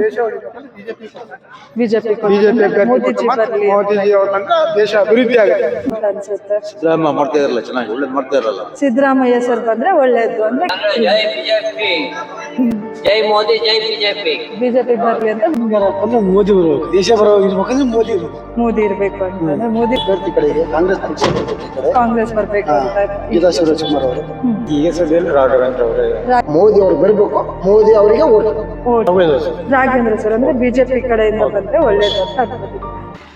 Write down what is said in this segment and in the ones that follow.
BJP BJP BJP Modiji ಬರ್ಲಿ ಮೋದಿಜಿ ಅವ್ರ ತನಕ ದೇಶ ಅಭಿವೃದ್ಧಿ ಆಗುತ್ತೆ. ಅಂತ ಅನ್ಸುತ್ತೆ ಸಿದ್ದರಾಮಯ್ಯ ಮಾಡ್ತಾ ಇರಲ್ಲ ಚೆನ್ನಾಗಿ ಒಳ್ಳೇದು ಮಾಡ್ತಾ ಇರಲ್ಲ ಸಿದ್ದರಾಮಯ್ಯ ಸರ್ ಬಂದ್ರೆ ಒಳ್ಳೇದು ಅಂದ್ರೆ ಜೈ ಬಿಜೆಪಿ ಜೈ ಮೋದಿ ಜೈ ಬಿಜೆಪಿ. ಬಿಜೆಪಿ ಬರ್ಲಿ ಅಂತ ಅಂದ್ರೆ ಮೋದಿ ಅವರು ದೇಶ ಬರೋ ಇರ್ಬೇಕಂದ್ರೆ ಮೋದಿ ಅವರು ಮೋದಿ ಇರ್ಬೇಕು ಅಂತಂದ್ರೆ ಮೋದಿ ಅಭ್ಯರ್ಥಿ ಕಡೆಗೆ ಕಾಂಗ್ರೆಸ್ ಪಕ್ಷ ಕಡೆ ಕಾಂಗ್ರೆಸ್ ಬರ್ಬೇಕು ಅಂತ ಗೀತಾ ಶಿವರಾಜ್ ಕುಮಾರ್ ಅವರು. ಈಗ ಸದ್ಯದಲ್ಲಿ ರಾಘವೇಂದ್ರ ಅವರೇ. ಮೋದಿ ಅವ್ರು ಬರಬೇಕು ಮೋದಿ ಅವರಿಗೆ ಓಟ್. ಓಟ್. ರಾಘವೇಂದ್ರ ಸರ್ ಅಂದ್ರೆ ಬಿಜೆಪಿ ಕಡೆಯಿಂದ ಬಂದ್ರೆ ಒಳ್ಳೇದು ಅಂತ ಅನ್ಕೋತೀನಿ.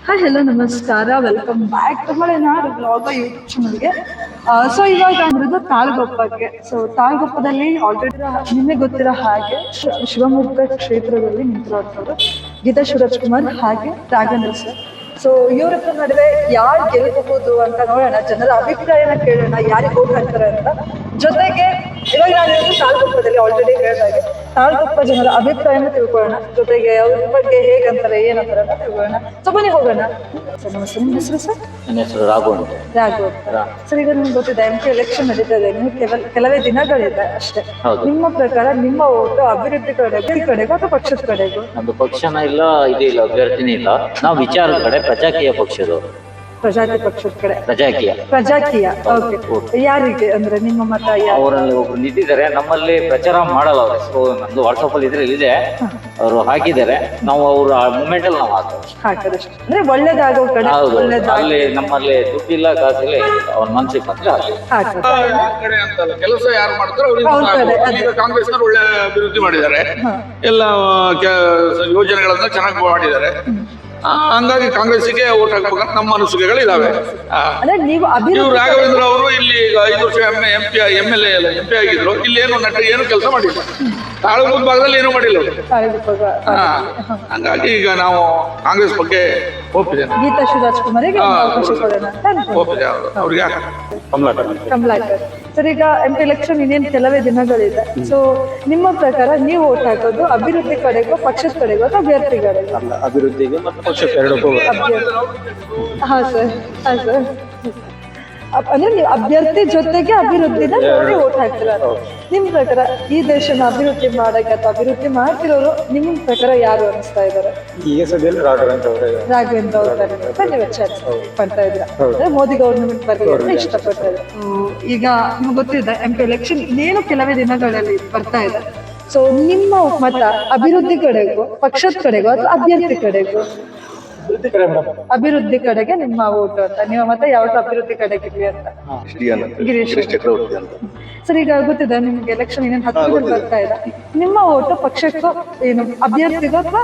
ಹಾಯ್ ಹಲೋ ನಮಸ್ಕಾರ. Welcome back to Malenadu blog YouTube ಚಾನಲ್ಗೆ ಸೊ ಇವಾಗ ಅಂದ್ರದ್ದು ತಾಳ್ಗೊಪ್ಪಕ್ಕೆ. ಸೊ ತಾಳ್ಗೊಪ್ಪದಲ್ಲಿ ಆಲ್ರೆಡಿ ನಿಮಗೆ ಗೊತ್ತಿರೋ ಹಾಗೆ ಶಿವಮೊಗ್ಗ ಕ್ಷೇತ್ರದಲ್ಲಿ ನಿಂತಿರೋಂಥವ್ರು ಗೀತಾ ಕುಮಾರ್ ಹಾಗೆ ರಾಘವೇಂದ್ರ ಸರ್. ಸೊ ಇವರಿಬ್ಬರ ನಡುವೆ ಯಾರು ಗೆಲ್ಬಹುದು ಅಂತ ನೋಡೋಣ. ಜನರ ಅಭಿಪ್ರಾಯನ ಕೇಳೋಣ. ಯಾರಿಗೆ ಹೋಗ್ತಾರೆ ಅಂತ. ಜೊತೆಗೆ ಇವಾಗ ನಾನು ಇವತ್ತು ತಾಳ್ಗೊಪ್ಪದಲ್ಲಿ ಆಲ್ರೆಡಿ ಹೇಳಿದಾಗೆ ತಾಳ್ಗೊಪ್ಪ ಜನರ ಅಭಿಪ್ರಾಯನ ತಿಳ್ಕೊಳ್ಳೋಣ. ಜೊತೆಗೆ ಅವ್ರ ಬಗ್ಗೆ ಹೇಗಂತಾರೆ ಏನಂತಾರೆ ಅಂತ ತಿಳ್ಕೊಳ್ಳೋಣ. ಸೊ ಬನ್ನಿ ಹೋಗೋಣ. ಸರ್ ನಮಸ್ತೆ. ನಿಮ್ಮ ಹೆಸರು ಸರ್? ನನ್ನ ಹೆಸರು ರಾಘು ಅಂತ. ರಾಘು. ಸರ್ ಈಗ ನಿಮ್ಗೆ ಗೊತ್ತಿದೆ ಎಂ ಪಿ ಎಲೆಕ್ಷನ್ ನಡೀತಾ ಇದೆ ಇನ್ನು ಕೆಲ ಕೆಲವೇ ದಿನಗಳಿದೆ ಅಷ್ಟೇ. ನಿಮ್ಮ ಪ್ರಕಾರ ನಿಮ್ಮ ಓಟು ಅಭಿವೃದ್ಧಿ ಕಡೆಗೂ ಈ ಕಡೆಗೂ ಅಥವಾ ಪಕ್ಷದ ಕಡೆಗೂ? ನಮ್ದು ಪಕ್ಷನ ಇಲ್ಲ ಇದು ಇಲ್ಲ ಅಭ್ಯರ್ಥಿನೇ ಇಲ್ಲ. ನಾವು ವಿಚಾರದ ಕಡೆ ಪ್ರಜಾಕೀಯ ಪಕ್ಷದವರು ಪ್ರಜಾತಿ ಪಕ್ಷದ ಕಡೆ. ಪ್ರಜಾಕೀಯ. ಪ್ರಜಾಕೀಯ ಓಕೆ ಯಾರಿಗೆ ಅಂದ್ರೆ ನಿಮ್ಮ ಮತ ಯಾರು? ಅವರಲ್ಲಿ ಒಬ್ರು ನಿಂತಿದ್ದಾರೆ. ನಮ್ಮಲ್ಲಿ ಪ್ರಚಾರ ಮಾಡಲ್ಲ ಅವರು. ಸೊ ನಮ್ದು ವಾಟ್ಸಪ್ ಅಲ್ಲಿ ಇದ್ರೆ ಇದೆ ಅವರು ಹಾಕಿದ್ದಾರೆ. ನಾವು ಅವ್ರ ಮೂಮೆಂಟ್ ಅಲ್ಲಿ ನಾವು ಹಾಕ್ತೇವೆ ಹಾಕದಷ್ಟೇ ಅಂದ್ರೆ ಒಳ್ಳೇದಾಗೋ ಕಡೆ ಹೌದು ಒಳ್ಳೇದಾಗ ಅಲ್ಲಿ ನಮ್ಮಲ್ಲಿ ದುಡ್ಡಿಲ್ಲ ಕಾಸಿಲ್ಲ ಏನಿಲ್ಲ. ಅವ್ರ ಮನ್ಸಿಗೆ ಬಂದ್ರೆ ಹಾಕೋದು ಕಡೆ ಅಂತಲ್ಲ. ಕೆಲಸ ಯಾರು ಮಾಡ್ತಾರೋ ಅವ್ರಿಗೆ ಅವ್ರ ಸಾಕು. ಅದೇ. ಈಗ ಕಾಂಗ್ರೆಸ್ನವ್ರು ಒಳ್ಳೆ ಅಭಿವೃದ್ಧಿ ಮಾಡಿದ್ದಾರೆ. ಎಲ್ಲ ಕೆ- ಯೋಜನೆಗಳನ್ನ ಚೆನ್ನಾಗಿ ಮಾಡಿದ್ದಾರೆ. ಹಂಗಾಗಿ ಕಾಂಗ್ರೆಸ್ಸಿಗೆ ಓಟ್ ಹಾಕ್ಬೇಕಂತ ನಮ್ಮ ಅನಿಸಿಕೆಗಳು ಇದಾವೆ ಅಂದ್ರೆ ನೀವು ಇವ್ರು ರಾಘವೇಂದ್ರ ಅವರು ಇಲ್ಲಿ ಐದು ವರ್ಷ M M P M L A M P ಆಗಿದ್ರು. ಇಲ್ಲಿ ಏನು ನಟ ಏನು ಕೆಲಸ ಮಾಡಿಲ್ಲ. ತಾಳಗುಂದ ಭಾಗದಲ್ಲಿ ಏನು ಮಾಡಿಲ್ಲ. ಹಂಗಾಗಿ ಈಗ ನಾವು ಕಾಂಗ್ರೆಸ್ ಬಗ್ಗೆ ಒಪ್ಪಿದ್ದೇನೆ ಗೀತಾ ಶಿವರಾಜ್ ಕುಮಾರಿಗೆ ಹಾ. ಅವಕಾಶ ಕೊಡೋಣ. ಅಂತ ಅನ್ಕೊಂಡೆ. ಒಪ್ಪಿದೆ ಅವ್ರು. ಅವ್ರಿಗೆ ಹಾಕ ಕಮಲಾಕರ್ ಸರ್ ಈಗ ಎಂ ಪಿ ಎಲೆಕ್ಷನ್ ಇನ್ನೇನು ಕೆಲವೇ ದಿನಗಳಿದೆ. ಸೊ ನಿಮ್ಮ ಪ್ರಕಾರ ನೀವು ಓಟ್ ಹಾಕೋದು ಅಭಿವೃದ್ಧಿ ಕಡೆಗೋ ಪಕ್ಷದ ಕಡೆಗೋ ಅಥವಾ ಅಭ್ಯರ್ಥಿ ಕಡೆಗೋ ಅಭಿವೃದ್ಧಿಗೆ ಮತ್ತು ಪಕ್ಷಕ್ಕೆ ಎರಡಕ್ಕೂ ಅಭ್ಯರ್ಥಿ ಹಾ ಸರ್. ಹಾ ಸರ್. ಅಂದ್ರೆ ನೀವು ಅಭ್ಯರ್ಥಿ ಜೊತೆಗೆ ಅಭಿವೃದ್ಧಿನ ನೋಡಿ ಓಟ್ ಹಾಕ್ತಿಲ್ಲ ನಿಮ್ ಪ್ರಕಾರ ಈ ದೇಶನ ಅಭಿವೃದ್ಧಿ ಮಾಡಕ್ಕೆ ಅಥವಾ ಅಭಿವೃದ್ಧಿ ಮಾಡ್ತಿರೋರು ನಿಮ್ ಪ್ರಕಾರ ಯಾರು ಅನಿಸ್ತಾ ಇದ್ದಾರೆ? ಈಗ ಸದ್ಯದಲ್ಲಿ ರಾಘವೇಂದ್ರ ಅವರೇ ರಾಘವೇಂದ್ರ ಅವ್ರ ಅಂತ ನೀವು ವಿಚಾರ ಪಡ್ತಾ ಇದ್ರ ಮೋದಿ ಗೌರ್ಮೆಂಟ್ ಬಗ್ಗೆ ಇಷ್ಟಪಡ್ತಾ ಈಗ ನಿಮ್ಗೆ ಗೊತ್ತಿದೆ ಎಂ ಪಿ ಎಲೆಕ್ಷನ್ ಇನ್ನೇನು ಕೆಲವೇ ದಿನಗಳಲ್ಲಿ ಬರ್ತಾ ಇದೆ. ಸೊ ನಿಮ್ಮ ಮತ ಅಭಿವೃದ್ಧಿ ಕಡೆಗೂ ಪಕ್ಷದ ಕಡೆಗೂ ಅಥವಾ ಅಭ್ಯರ್ಥಿ ಕಡೆಗೂ? ಅಭಿವೃದ್ಧಿ ಕಡೆಗೆ ನಿಮ್ಮ ಓಟು ಅಂತ. ನಿಮ್ಮ ಮತ್ತೆ ಯಾವತ್ತು ಅಭಿವೃದ್ಧಿ ಕಡೆಗೆ ಇರ್ಲಿ ಅಂತ? ಗಿರೀಶ್ ಸರ್ ಈಗ ಗೊತ್ತಿದೆ ನಿಮ್ಗೆ ಎಲೆಕ್ಷನ್ ಏನೇನು ಹತ್ತು ದಿನ ಬರ್ತಾ ಇದೆ. ನಿಮ್ಮ ಓಟು ಪಕ್ಷಕ್ಕೂ ಏನು ಅಭ್ಯರ್ಥಿಗೂ ಅಥವಾ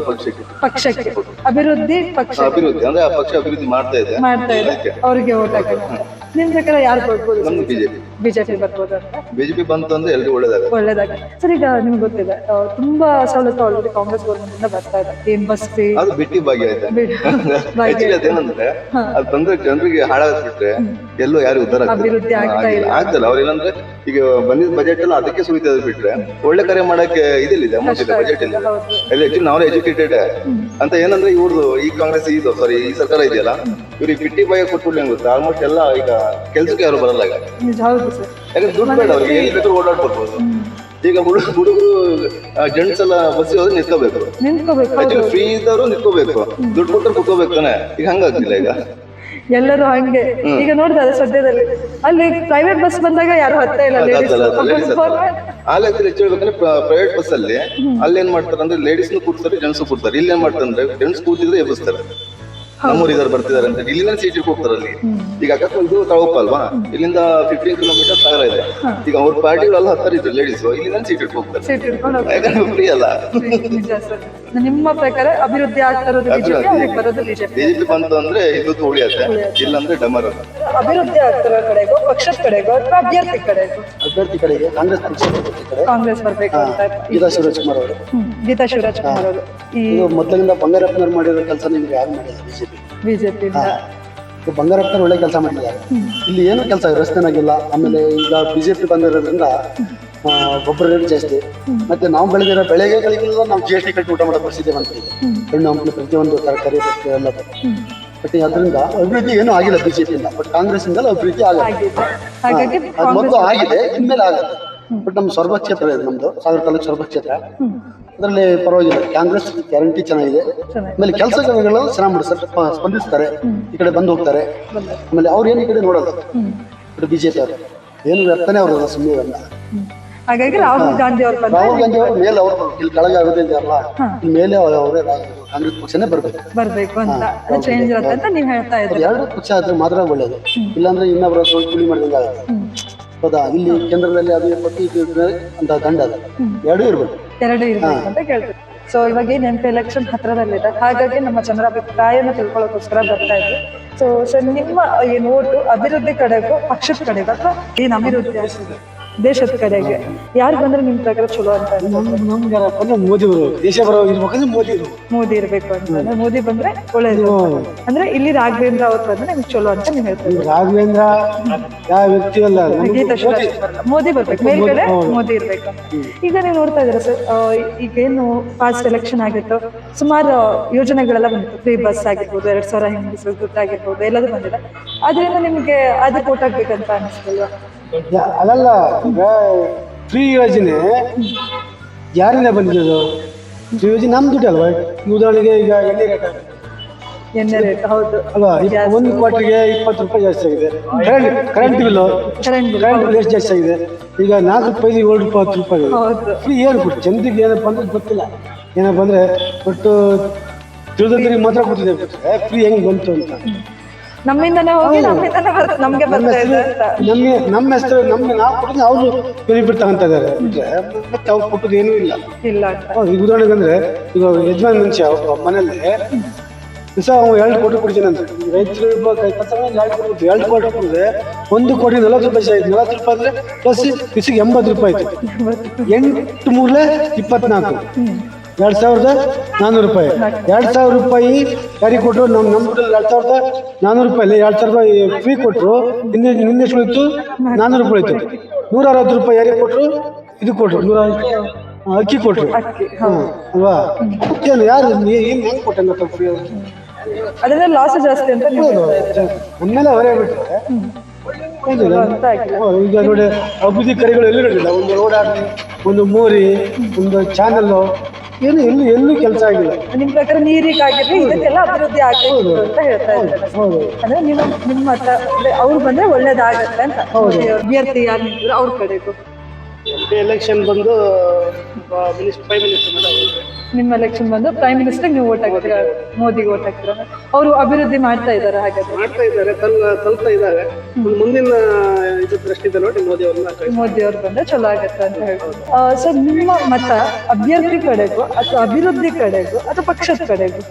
ಪಕ್ಷಕ್ಕೆ. ಪಕ್ಷಕ್ಕೆ. ಅಭಿವೃದ್ಧಿ ಪಕ್ಷ ಅಭಿವೃದ್ಧಿ ಅಂದ್ರೆ ಆ ಪಕ್ಷ ಅಭಿವೃದ್ಧಿ ಮಾಡ್ತಾ ಇದೆ. ಮಾಡ್ತಾ ಇದೆ. ಅವ್ರಿಗೆ ಓಟ್ ಹಾಕೋಣ ನಿಮ್ ಪ್ರಕಾರ ಯಾರು ಬರ್ಬೋದು ನಮ್ದು ಬಿಜೆಪಿ. ಬಿಜೆಪಿ ಬರ್ಬೋದು ಅಂತ? ಬಿಜೆಪಿ ಬಂತು ಅಂದ್ರೆ ಎಲ್ರಿಗೂ ಒಳ್ಳೇದಾಗುತ್ತೆ. ಒಳ್ಳೇದಾಗಿ ಸರ್ ಈಗ ನಿಮ್ಗೆ ಗೊತ್ತಿದೆ ಆ, ತುಂಬಾ ಸವಲತ್ತು ಆಲ್ರೆಡಿ ಕಾಂಗ್ರೆಸ್ ಗೌರ್ಮೆಂಟ್ ಇಂದ ಬರ್ತಾ ಇದೆ. ಏನ್ ಬಸ್ ಫ್ರೀ ಅದು ಬಿಟ್ಟಿ ಭಾಗ್ಯ ಆಯ್ತಾ. ಆಕ್ಚುಲಿ ಅದೇನಂದ್ರೆ ಅದು ಬಂದ್ರೆ ಜನರಿಗೆ ಹಾಳಾಗ್ಬಿಟ್ರೆ ಎಲ್ಲೋ ಯಾರು ಉದ್ದಾರ. ಅಭಿವೃದ್ಧಿ ಆಗ್ತಾ. ಇಲ್ಲ. ಆಗ್ತಲ್ಲ ಅವ್ರು ಏನಂದ್ರೆ ಈಗ ಬಂದಿದ್ದ ಬಜೆಟ್ ಅಲ್ಲ ಅದಕ್ಕೆ ಸುರಿತಾ ಬಿಟ್ರೆ ಒಳ್ಳೆ ಕರೆ ಮಾಡಕ್ಕೆ ಇದಿಲ್ಲ ಅಮೌಂಟ್ ಇಲ್ಲ ಬಜೆಟ್ ಇಲ್ಲ ಹೌದು. ಆಕ್ಚುಲಿ ನಾವು ಎಜುಕೇಟೆಡ್ ಅಂತ ಏನಂದ್ರೆ ಇವ್ರದ್ದು ಈ ಕಾಂಗ್ರೆಸ್ ಇದು ಸಾರಿ ಈ ಸರ್ಕಾರ ಇದೆಯಲ್ಲ? ಇವ್ರಿಗೆ ಬಿಟ್ಟಿ ಭಯ ಕೊಟ್ಬಿಡ್ಲಿ ಗೊತ್ತಾ? ಆಲ್ಮೋಸ್ಟ್ ಎಲ್ಲ ಈಗ ಕೆಲ್ಸಕ್ಕೆ ಯಾರು ಬರಲ್ಲ ಈಗ. ನಿಜ ಹೌದು ಸರ್. ಯಾಕಂದ್ರೆ ದುಡ್ಡು ಬೇಡ ಅವ್ರಿಗೆ ಎಲ್ಲಿ ಬೇಕಾದ್ರೂ ಓಡಾಡ್ಕೊಡ್ಬೋದು ಈಗ ಹುಡುಗ ಹುಡುಗರು ಜೆಂಟ್ಸ್ ಎಲ್ಲ ಬಸ್ ಹೋದ್ರೆ ನಿಂತ್ಕೋಬೇಕು. ನಿಂತ್ಕೋಬೇಕು ಆಕ್ಚುಲಿ ಫ್ರೀ ಇದ್ದವರು ನಿಂತ್ಕೋಬೇಕು. ದುಡ್ಡು ಕೊಟ್ಟರು ಕುತ್ಕೋಬೇಕು ತಾನೆ. ಈಗ ಹಂಗಾಗ್ತಿಲ್ಲ ಈಗ. ಎಲ್ಲರೂ ಹಂಗೆ. ಈಗ ನೋಡಿದ್ರೆ ಸದ್ಯದಲ್ಲಿ. ಅಲ್ಲಿ ಪ್ರೈವೇಟ್ ಬಸ್ ಬಂದಾಗ ಯಾರು ಹತ್ತೇ ಇಲ್ಲ ಲೇಡೀಸ್ ಅಲ್ಲಿ ಹೆಚ್ಚು ಹೇಳ್ಬೇಕಂದ್ರೆ ಪ್ರೈವೇಟ್ ಬಸ್ ಅಲ್ಲಿ ಅಲ್ಲಿ ಏನ್ ಮಾಡ್ತಾರೆ ಅಂದ್ರೆ ಲೇಡೀಸ್ ಕೂರ್ತಾರೆ ಜೆಂಟ್ಸ್ ಕೂರ್ತಾರೆ. ಇಲ್ಲಿ ಏನ್ ಮಾಡ್ತಾರೆ ಅಂದ್ರೆ ಜೆಂಟ್ಸ್ ಕೂತಿದ್ರೆ ಎಬ್ಬಿಸ್ತಾರೆ. ನಮ್ಮೂರ್ ಬರ್ತಿದ್ದಾರೆ ಬರ್ತಿದಾರೆ ಅಂತ ಇಲ್ಲಿಂದ ಸೀಟ್ ಹೋಗ್ತಾರೆ ಅಲ್ಲಿ. ಈಗ ಅಕಸ್ಮಾತ್ ಇದು ತಗೋಪ ಅಲ್ವಾ ಇಲ್ಲಿಂದ ಫಿಫ್ಟೀನ್ ಕಿಲೋಮೀಟರ್ ಸಾಗರ ಇದೆ. ಈಗ ಅವ್ರ ಪಾರ್ಟಿಗಳೆಲ್ಲ ಹತ್ತಾರ ಇದ್ರು ಲೇಡೀಸ್ ಇಲ್ಲಿಂದ ಸೀಟ್ ಹೋಗ್ತಾರೆ. ಯಾಕಂದ್ರೆ ಫ್ರೀ ಅಲ್ಲ. ನಿಜ ಸರ್. ನಿಮ್ಮ ಪ್ರಕಾರ ಅಭಿವೃದ್ಧಿ ಆಗ್ತಾ ಇರೋದು ಬಿಜೆಪಿ ಬಂತು ಅಂದ್ರೆ ಹಿಂದುತ್ವ ಉಳಿಯತ್ತೆ ಇಲ್ಲಾಂದ್ರೆ ಡಮರ್ ಅಭಿವೃದ್ಧಿ ಆಗ್ತಿರೋ ಕಡೆಗೂ ಪಕ್ಷದ ಕಡೆಗೂ ಅಥವಾ ಅಭ್ಯರ್ಥಿ ಕಡೆಗೂ? ಅಭ್ಯರ್ಥಿ ಕಡೆಗೆ ಕಾಂಗ್ರೆಸ್ ಪಕ್ಷ ಕಾಂಗ್ರೆಸ್ ಬರ್ಬೇಕು ಅಂತ ಗೀತಾ ಶಿವರಾಜ್ ಕುಮಾರ್ ಅವರು. ಗೀತಾ ಶಿವರಾಜ್ ಕುಮಾರ್ ಅವರು. ಈ ಮೊದಲಿಂದ ಬಂಗಾರಪ್ಪನವ್ರು ಮಾಡಿರೋ ಕೆಲಸ ನಿಮ್ಗೆ ಯಾರು ಮಾಡಿಲ್ಲ? ಬಿಜೆಪಿ ಬಿಜೆಪಿಯಿಂದ. ಬಂಗಾರಪ್ಪನ ಒಳ್ಳೆ ಕೆಲಸ ಮಾಡಿದ್ದಾರೆ ಇಲ್ಲಿ ಏನು ಕೆಲಸ ರಸ್ತೆನಾಗಿಲ್ಲ ಆಮೇಲೆ ಈಗ ಬಿಜೆಪಿ ಬಂದಿರೋದ್ರಿಂದ ಗೊಬ್ಬರ ರೇಟ್ ಜಾಸ್ತಿ. ಮತ್ತೆ ನಾವು ಬೆಳೆದಿರೋ ಬೆಳೆಗಳಿಗೆಲ್ಲ ನಾವು ಜಿ ಎಸ್ ಟಿ ಕಟ್ಟಿ ಊಟ ಮಾಡೋ ಪರಿಸ್ಥಿತಿ ಬಂದಿದೆ ಹೆಣ್ಣು ಹಂಪಲು ಪ್ರತಿಯೊಂದು ತರಕಾರಿ ಎಲ್ಲ ಬಟ್ ಅದರಿಂದ ಅಭಿವೃದ್ಧಿ ಏನು ಆಗಿಲ್ಲ ಬಿಜೆಪಿಯಿಂದ ಬಟ್ ಕಾಂಗ್ರೆಸ್ ಇಂದಲೂ ಅಭಿವೃದ್ಧಿ ಆಗಲ್ಲ. ಅದು ಮೊದಲು ಆಗಿದೆ ಇನ್ಮೇಲೆ ಆಗುತ್ತೆ ಬಟ್ ನಮ್ಮ ಸೊರಬ ಕ್ಷೇತ್ರ ಇದೆ ನಮ್ದು ಸಾಗರ ತಾಲೂಕು ಸೊರಬ ಕ್ಷೇತ್ರ. ಅದರಲ್ಲಿ ಪರವಾಗಿಲ್ಲ ಕಾಂಗ್ರೆಸ್ ಗ್ಯಾರಂಟಿ ಚೆನ್ನಾಗಿದೆ. ಆಮೇಲೆ ಕೆಲಸಗಳು ಚೆನ್ನಾಗಿ ಮಾಡಿಸ್ತಾರೆ ಸ್ಪ- ಸ್ಪಂದಿಸ್ತಾರೆ ಈ ಕಡೆ ಬಂದು ಹೋಗ್ತಾರೆ. ಆಮೇಲೆ ಅವ್ರು ಏನು ಈ ಕಡೆ ನೋಡಲ್ಲ. ಬಟ್ ಬಿಜೆಪಿ ಅವರು ಏನು ವ್ಯರ್ಥನೆ ಅವರು ಸುಮ್ಮನೆ ಅಲ್ಲ ಹಾಗಾಗಿ ರಾಹುಲ್ ಗಾಂಧಿ ಅವರು ರಾಹುಲ್ ಗಾಂಧಿ ಅವ್ರ ಮೇಲೆ ಅವರು ಇಲ್ಲಿ ಕೆಳಗೆ ಆಗೋದೇ ಇದೆಯಲ್ಲ ಮೇಲೆ ಅವ್ರು- ಕಾಂಗ್ರೆಸ್ ಪಕ್ಷನೇ ಬರ್ಬೇಕು. ಬರ್ಬೇಕು ಅಂತ ಚೇಂಜ್ ಇರುತ್ತೆ ಅಂತ ನೀವು ಹೇಳ್ತಾ ಇದ್ದೀರಿ. ಎರಡು ಪಕ್ಷ ಆದ್ರೆ ಮಾತ್ರ ಒಳ್ಳೇದು. ಇಲ್ಲಾಂದ್ರೆ ಇನ್ನೊಬ್ಬರ ಕೂಲಿ ಮಾಡಿದಂಗೆ ಆಗುತ್ತೆ. ಹೌದಾ ಇಲ್ಲಿ ಕೇಂದ್ರದಲ್ಲಿ ಅದು ಇದು ಇದ್ರೆ ಅಂತ ದಂಡ ಅದ. ಎರಡೂ ಇರ್ಬೇಕು. ಎರಡು ಇರ್ಬೇಕು ಅಂತ ಕೇಳ್ತೀವಿ. ಸೊ ಇವಾಗ ಏನ್ ಎಂ ಪಿ ಎಲೆಕ್ಷನ್ ಹತ್ರದಲ್ಲಿದೆ. ಹಾಗಾಗಿ ನಮ್ಮ ಜನರ ಅಭಿಪ್ರಾಯನ ತಿಳ್ಕೊಳ್ಳೋಕೋಸ್ಕರ ಬರ್ತಾ ಇದ್ವಿ. ಸೊ ಸರ್ ನಿಮ್ಮ ಏನು ಓಟು ಅಭಿವೃದ್ಧಿ ಕಡೆಗೂ ಪಕ್ಷದ ಕಡೆಗೂ ಅಥವಾ ಏನು ಅಭಿವೃದ್ಧಿ ದೇಶದ ಕಡೆಗೆ. ಯಾರು ಬಂದ್ರೆ ನಿಮ್ ಪ್ರಕಾರ ಚಲೋ ಅಂತ ಅನ್ಸುತ್ತೆ? ನಮ್ಗೆ ಮೋದಿ ಅವರು. ದೇಶ ಬರೋ ಇರ್ಬೇಕಂದ್ರೆ ಮೋದಿ ಅವರು ಮೋದಿ ಇರ್ಬೇಕು ಅಂತ. ಮೋದಿ ಬಂದ್ರೆ ಒಳ್ಳೇದು ಅಂದ್ರೆ ಇಲ್ಲಿ ರಾಘವೇಂದ್ರ ಅವ್ರು ಬಂದ್ರೆ ನಿಮ್ಗೆ ಚಲೋ ಅಂತ ನೀವ್ ಹೇಳ್ತೀವಿ ರಾಘವೇಂದ್ರ ಯಾವ ವ್ಯಕ್ತಿ ಅಲ್ಲ ಗೀತಾ ಶಿವರಾಜ್ ಬರಲ್ಲ. ಮೋದಿ ಬರ್ಬೇಕು. ಮೇಲ್ಗಡೆ ಮೋದಿ ಇರ್ಬೇಕು. ಈಗ ನೀವು ನೋಡ್ತಾ ಇದ್ದೀರಾ ಸರ್ ಈಗೇನು ಫಾಸ್ಟ್ ಎಲೆಕ್ಷನ್ ಆಗಿತ್ತು. ಸುಮಾರು ಯೋಜನೆಗಳೆಲ್ಲ ಬಂದಿತ್ತು. ಫ್ರೀ ಬಸ್ ಆಗಿರ್ಬೋದು ಎರಡ್ ಸಾವಿರ ಹೆಂಗಸರು ದುಡ್ಡು ಆಗಿರ್ಬೋದು ಎಲ್ಲದೂ ಬಂದಿದೆ. ಅದರಿಂದ ನಿಮ್ಗೆ ಅದಕ್ಕೆ ಓಟ್ ಹಾಕ್ಬೇಕಂತ ಅನಿಸ್ತಿಲ್ವಾ ಅದಲ್ಲ ಈಗ ಫ್ರೀ ಯೋಜನೆ ಯಾರಿಂದ ಬಂದಿದ್ದು? ಫ್ರೀ ಯೋಜನೆ ನಮ್ ದುಡ್ಡು ಅಲ್ವಾ? ಉದಾಹರಣೆಗೆ ಈಗ ಎಣ್ಣೆ ರೇಟ್ ಎಣ್ಣೆ ರೇಟ್ ಹೌದು. ಅಲ್ವಾ? ಒಂದು ಕೋಟಿಗೆ ಇಪ್ಪತ್ತು ರೂಪಾಯಿ ಜಾಸ್ತಿ ಆಗಿದೆ. Current current bill current bill current bill ಎಷ್ಟು ಜಾಸ್ತಿ ಆಗಿದೆ? ಈಗ ನಾಲ್ಕು ರೂಪಾಯಿ ಏಳು ರೂಪಾಯಿ ಹತ್ತು ರೂಪಾಯಿ ಫ್ರೀ ಏನು ಕೊಟ್ಟು ಜನರಿಗೆ ಏನಪ್ಪ ಅಂದ್ರೆ ಗೊತ್ತಿಲ್ಲ. ಏನಪ್ಪ ಅಂದ್ರೆ ಒಟ್ಟು ತಿಳಿದವರಿಗೆ ಮಾತ್ರ ಗೊತ್ತಿದೆ ಫ್ರೀ ಹೆಂಗ್ ಬಂತು ಅಂತ. ನಮ್ಮಿಂದನೇ ಹೋಗಿ ನಮ್ಮಿಂದನೇ ಬರ್- ನಮ್ಗೆ ನಮ್ಮ ಬರ್ತಾ ಇದೆ ಹೆಸರು ಅಂತ. ನಮ್ಮ ನಮ್ಮ ಹೆಸರು ನಮ್ಮ ನಾವು ಕೊಟ್ಟಿದ್ದು ಅವರು ಬೆನಿಫಿಟ್ ತಗೊಂತ ಇದ್ದಾರೆ ಮತ್ತೆ ಅವ್ರು ಕೊಟ್ಟದ್ದು ಏನೂ ಇಲ್ಲ. ಇಲ್ಲ ಅಂತ. ಹೌದು, ಈಗ ಉದಾಹರಣೆಗೆ ಅಂದ್ರೆ ಈಗ ಯಜಮಾನ್ ಮನುಷ್ಯ ಒಬ್ಬ ಮನೆಯಲ್ಲಿ ದಿವಸ ಅವ್ನು ಎರಡು ಕೋಟಿ ಕೊಡ್ತೀನಿ ಅಂತ ರೈತರು ಎರಡು ಕೋಟಿ ಎರಡು ಕೋಟಿ ಕೊಡಿದ್ರೆ ಒಂದು ಕೋಟಿ ನಲವತ್ತು ರೂಪಾಯಿ ಆಯ್ತು ನಲವತ್ತು ರೂಪಾಯಿ ಅಂದ್ರೆ ಪ್ಲಸ್ ದಿವಸಕ್ಕೆ ಎಂಬತ್ತು ರೂಪಾಯಿ ಆಯ್ತು ಎಂಟು ಮೂರಲೆ ಇಪ್ಪತ್ನಾಲ್ಕು. ಎರಡು ಸಾವಿರದ ನಾನ್ನೂರು ರೂಪಾಯಿ. ಎರಡು ಸಾವಿರ ರೂಪಾಯಿ ಯಾರಿಗೆ ಕೊಟ್ಟರು ನಮ್ಮ ನಮ್ಮ ಎರಡು ಸಾವಿರದ ನಾನ್ನೂರು ರೂಪಾಯಿ ಎರಡು ಸಾವಿರ ರೂಪಾಯಿ ಫ್ರೀ ಕೊಟ್ಟರು ನಿನ್ನೆ ಹಿಂದೆ ಉಳಿತು ನಾನ್ನೂರು ರೂಪಾಯಿ ಇತ್ತು. ನೂರ ಅರವತ್ತು ರೂಪಾಯಿ ಯಾರಿಗೆ ಕೊಟ್ಟರು ಇದು ಕೊಟ್ಟರು ನೂರ ಅಕ್ಕಿ ಕೊಟ್ಟರು ಹ್ಮ್, ಅಲ್ವಾ? ಏನು ಯಾರು ಏನು ಹೆಂಗೆ ಕೊಟ್ಟಂಗ ಫ್ರೀ ಅದರಿಂದ ಲಾಸ್ ಜಾಸ್ತಿ ಅಂತ ಆಮೇಲೆ ಅವರೇ ಬಿಟ್ಟರೆ ಈಗ ನೋಡಿ ಅಭಿವೃದ್ಧಿ ಕಾರ್ಯಗಳು ಎಲ್ಲೂ ನಡೆದಿಲ್ಲ ಒಂದು ರೋಡ್ ಆಗಲಿ ಒಂದು ಮೋರಿ ಒಂದು ಚಾನಲ್ಲು ಏನು ಎಲ್ಲೂ ಎಲ್ಲೂ ಕೆಲಸ ಆಗಿಲ್ಲ? ನಿಮ್ ಪ್ರಕಾರ ನೀರಿಗಾಗಿರ್ಲಿ ಇದಕ್ಕೆಲ್ಲ ಅಭಿವೃದ್ಧಿ ಆಗಬೇಕು ಅಂತ ಹೇಳ್ತಾ ಇದ್ದಾರೆ. ಹೌದು. ಅಂದ್ರೆ ನಿಮ್ಮ ನಿಮ್ಮ ಅವ್ರು ಬಂದ್ರೆ ಒಳ್ಳೇದಾಗತ್ತೆ ಅಂತ. ಅಭ್ಯರ್ಥಿ ಯಾರು ನಿಂತಿದ್ರು ಅವ್ರ ಕಡೆಗೂ. ಎಲೆಕ್ಷನ್ ಬಂದು ಮಿನಿಸ್ಟರ್ ಪ್ರೈಮ್ ಮಿನಿಸ್ಟರ್ ನಿಮ್ಮ ಎಲೆಕ್ಷನ್ ಬಂದು ಪ್ರೈಮ್ ಮಿನಿಸ್ಟರ್ ನೀವು ಓಟ್ ಹಾಕ್ತೀರಾ? ಮೋದಿಗೆ ಓಟ್ ಹಾಕ್ತೀರಾ? ಅವರು ಅಭಿವೃದ್ಧಿ ಮಾಡ್ತಾ ಇದ್ದಾರೆ ಹಾಗಾದ್ರೆ. ಮಾಡ್ತಾ ಇದ್ದಾರೆ ತಲ್ ತಲ್ತಾ ಇದ್ದಾರೆ. ಮುಂದಿನ ಇದು ದೃಷ್ಟಿಯಿಂದ ನೋಡಿ ಮೋದಿ ಅವ್ರನ್ನ ಮೋದಿ ಅವ್ರು ಬಂದ್ರೆ ಚಲೋ ಆಗತ್ತೆ ಅಂತ ಹೇಳ್ಬೋದು. ಸರ್ ನಿಮ್ಮ ಮತ ಅಭ್ಯರ್ಥಿ ಕಡೆಗೂ ಅಥವಾ ಅಭಿವೃದ್ಧಿ ಕಡೆಗೂ ಅಥವಾ ಪಕ್ಷದ ಕಡೆಗೂ?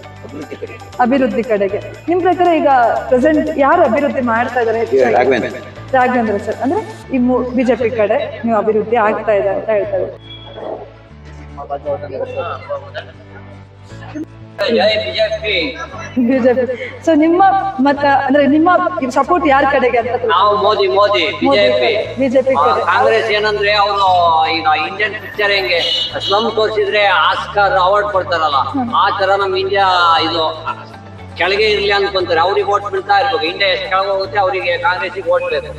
ಅಭಿವೃದ್ಧಿ ಕಡೆಗೆ. ನಿಮ್ ಪ್ರಕಾರ ಈಗ ಪ್ರೆಸೆಂಟ್ ಯಾರು ಅಭಿವೃದ್ಧಿ ಮಾಡ್ತಾ ಇದ್ದಾರೆ ಹೆಚ್ಚಾಗಿ? ರಾಘವೇಂದ್ರ ಸರ್ ಅಂದ್ರೆ ಈ ಬಿಜೆಪಿ ಕಡೆ ನೀವು ಅಭಿವೃದ್ಧಿ ಆಗ್ತಾ ಇದೆ ಅಂತ ಹೇಳ್ತಾರೆ. ಇದ್ದಾರೆ ಬಿಜೆಪಿ. ಸೊ ನಿಮ್ಮ ಮತ ಅಂದ್ರೆ ನಿಮ್ಮ ಸಪೋರ್ಟ್ ಯಾರ ಕಡೆಗೆ ಅಂತ ನಾವು ಮೋದಿ ಮೋದಿ ಬಿಜೆಪಿ. ಬಿಜೆಪಿ ಕಾಂಗ್ರೆಸ್ ಏನಂದ್ರೆ ಅವರು ಈಗ ಇಂಡಿಯನ್ ಪಿಕ್ಚರ್ ಹೆಂಗೆ ಸ್ಲಮ್ ತೋರಿಸಿದ್ರೆ ಆಸ್ಕರ್ ಅವಾರ್ಡ್ ಕೊಡ್ತಾರಲ್ಲ ಆ ತರ ನಮ್ ಇಂಡಿಯಾ ಇದು. ಕೆಳಗೆ ಇರ್ಲಿ ಅನ್ಕೊಂತಾರೆ ಅವ್ರಿಗೆ ಓಟ್ ಬಿಡ್ತಾ ಇರ್ಬೇಕು. ಇಂಡಿಯಾ ಎಷ್ಟು ಕೆಳಗೆ ಹೋಗುತ್ತೆ ಅವರಿಗೆ ಕಾಂಗ್ರೆಸ್ಗೆ ಓಟ್ ಬೇಕು.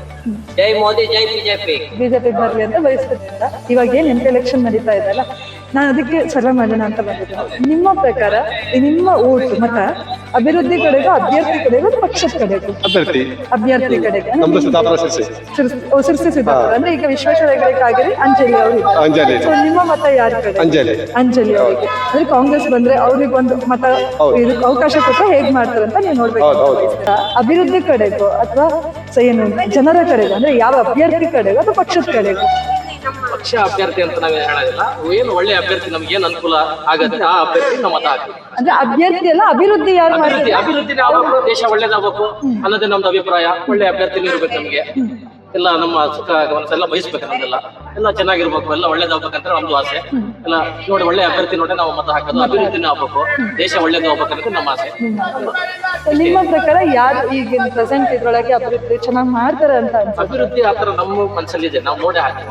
ಜೈ ಮೋದಿ, ಜೈ ಬಿಜೆಪಿ. ಬಿಜೆಪಿ ಬರ್ಲಿ ಅಂತ ಬಯಸ್ತಾರೆ ಇವಾಗ ಏನ್ ಪಿ ಎಲೆಕ್ಷನ್ ನಡೀತಾ ಇದೆ ಅಲ್ಲ? ನಾನು ಅದಕ್ಕೆ ಮಾಡೋಣ ಅಂತ ಬಂದಿದ್ದೀನಿ. ನಿಮ್ಮ ಪ್ರಕಾರ ನಿಮ್ಮ ಓಟ್ ಮತ ಅಭಿವೃದ್ಧಿ ಕಡೆಗೂ ಅಭ್ಯರ್ಥಿ ಕಡೆಗೂ ಅಥವಾ ಪಕ್ಷದ ಕಡೆಗೂ? ಅಭ್ಯರ್ಥಿ. ಅಭ್ಯರ್ಥಿ ಕಡೆಗೆ. ಸಿರ್ಸಿ. ಸಿರ್ಸಿ- ಓ, ಸಿರ್ಸಿ ಸಿದ್ದಾಪುರ ಅಂದ್ರೆ ಈಗ ವಿಶ್ವೇಶ್ವರ ಹೆಗಡೆಗಾಗಿರಿ ಅಂಜಲಿ. ಅವರು. ಸೊ ನಿಮ್ಮ ಮತ ಯಾರ ಕಡೆ ಅಂಜಲಿ. ಅಂಜಲಿ ಅವರಿಗೆ. ಅಂದ್ರೆ ಕಾಂಗ್ರೆಸ್ ಬಂದ್ರೆ ಅವ್ರಿಗೆ ಒಂದು ಮತ ಇದಕ್ಕೆ ಅವಕಾಶ ಕೊಟ್ಟರೆ ಹೇಗ್ ಮಾಡ್ತಾರೆ ಅಂತ ನೀವು ನೋಡ್ಬೇಕು. ಅಭಿವೃದ್ಧಿ ಕಡೆಗೂ ಅಥವಾ ಏನು ಜನರ ಕಡೆಗೂ ಅಂದ್ರೆ ಯಾವ ಅಭ್ಯರ್ಥಿ ಕಡೆಗೂ ಅಥವಾ ಪಕ್ಷದ ಕಡೆಗೂ? ಪಕ್ಷ ಅಭ್ಯರ್ಥಿ ಅಂತ ನಾವು ಹೇಳೋದಿಲ್ಲ. ಏನು ಒಳ್ಳೆ ಅಭ್ಯರ್ಥಿ ನಮ್ಗೆ ಏನ್ ಅನುಕೂಲ ಆಗತ್ತೆ ಆ ಅಭ್ಯರ್ಥಿ ನಮ್ಮ ಮತ ಹಾಕ್ತೀವಿ ಅಂದ್ರೆ ಅಭ್ಯರ್ಥಿ ಅಲ್ಲ ಅಭಿವೃದ್ಧಿ ಯಾರು ಅಭಿವೃದ್ಧಿ ದೇಶ ಒಳ್ಳೇದಾಗಬೇಕು ಅನ್ನೋದೇ ನಮ್ದು ಅಭಿಪ್ರಾಯ. ಒಳ್ಳೆ ಅಭ್ಯರ್ಥಿ ಇರ್ಬೇಕು ನಮ್ಗೆ. ಎಲ್ಲ ನಮ್ಮ ಸುಖ ಎಲ್ಲ ಬಯಸ್ಬೇಕು ನಮ್ದೆಲ್ಲ ಎಲ್ಲ ಚೆನ್ನಾಗಿರ್ಬೇಕು ಎಲ್ಲ ಒಳ್ಳೇದಾಗ್ಬೇಕಂತ ನಮ್ದು ಆಸೆ. ಎಲ್ಲ ನೋಡಿ ಒಳ್ಳೆ ಅಭ್ಯರ್ಥಿ ನೋಡಿ ನಾವು ಮತ ಹಾಕೋದು ಅಭಿವೃದ್ಧಿನೇ ಆಗ್ಬೇಕು. ದೇಶ ಒಳ್ಳೇದು ಹೋಗ್ಬೇಕಂತ ನಮ್ಮ ಆಸೆ. ನಿಮ್ಮ ಪ್ರಕಾರ ಯಾರು ಈಗ ಪ್ರೆಸೆಂಟ್ ಇದ್ರೊಳಗೆ ಅಭಿವೃದ್ಧಿ ಚೆನ್ನಾಗಿ ಮಾಡ್ತಾರೆ ಅಂತ ಅಭಿವೃದ್ಧಿ ಆತರ ನಮ್ಮ ಮನಸ್ಸಲ್ಲಿದೆ ನಾವು ನೋಡಿ ಹಾಕಿ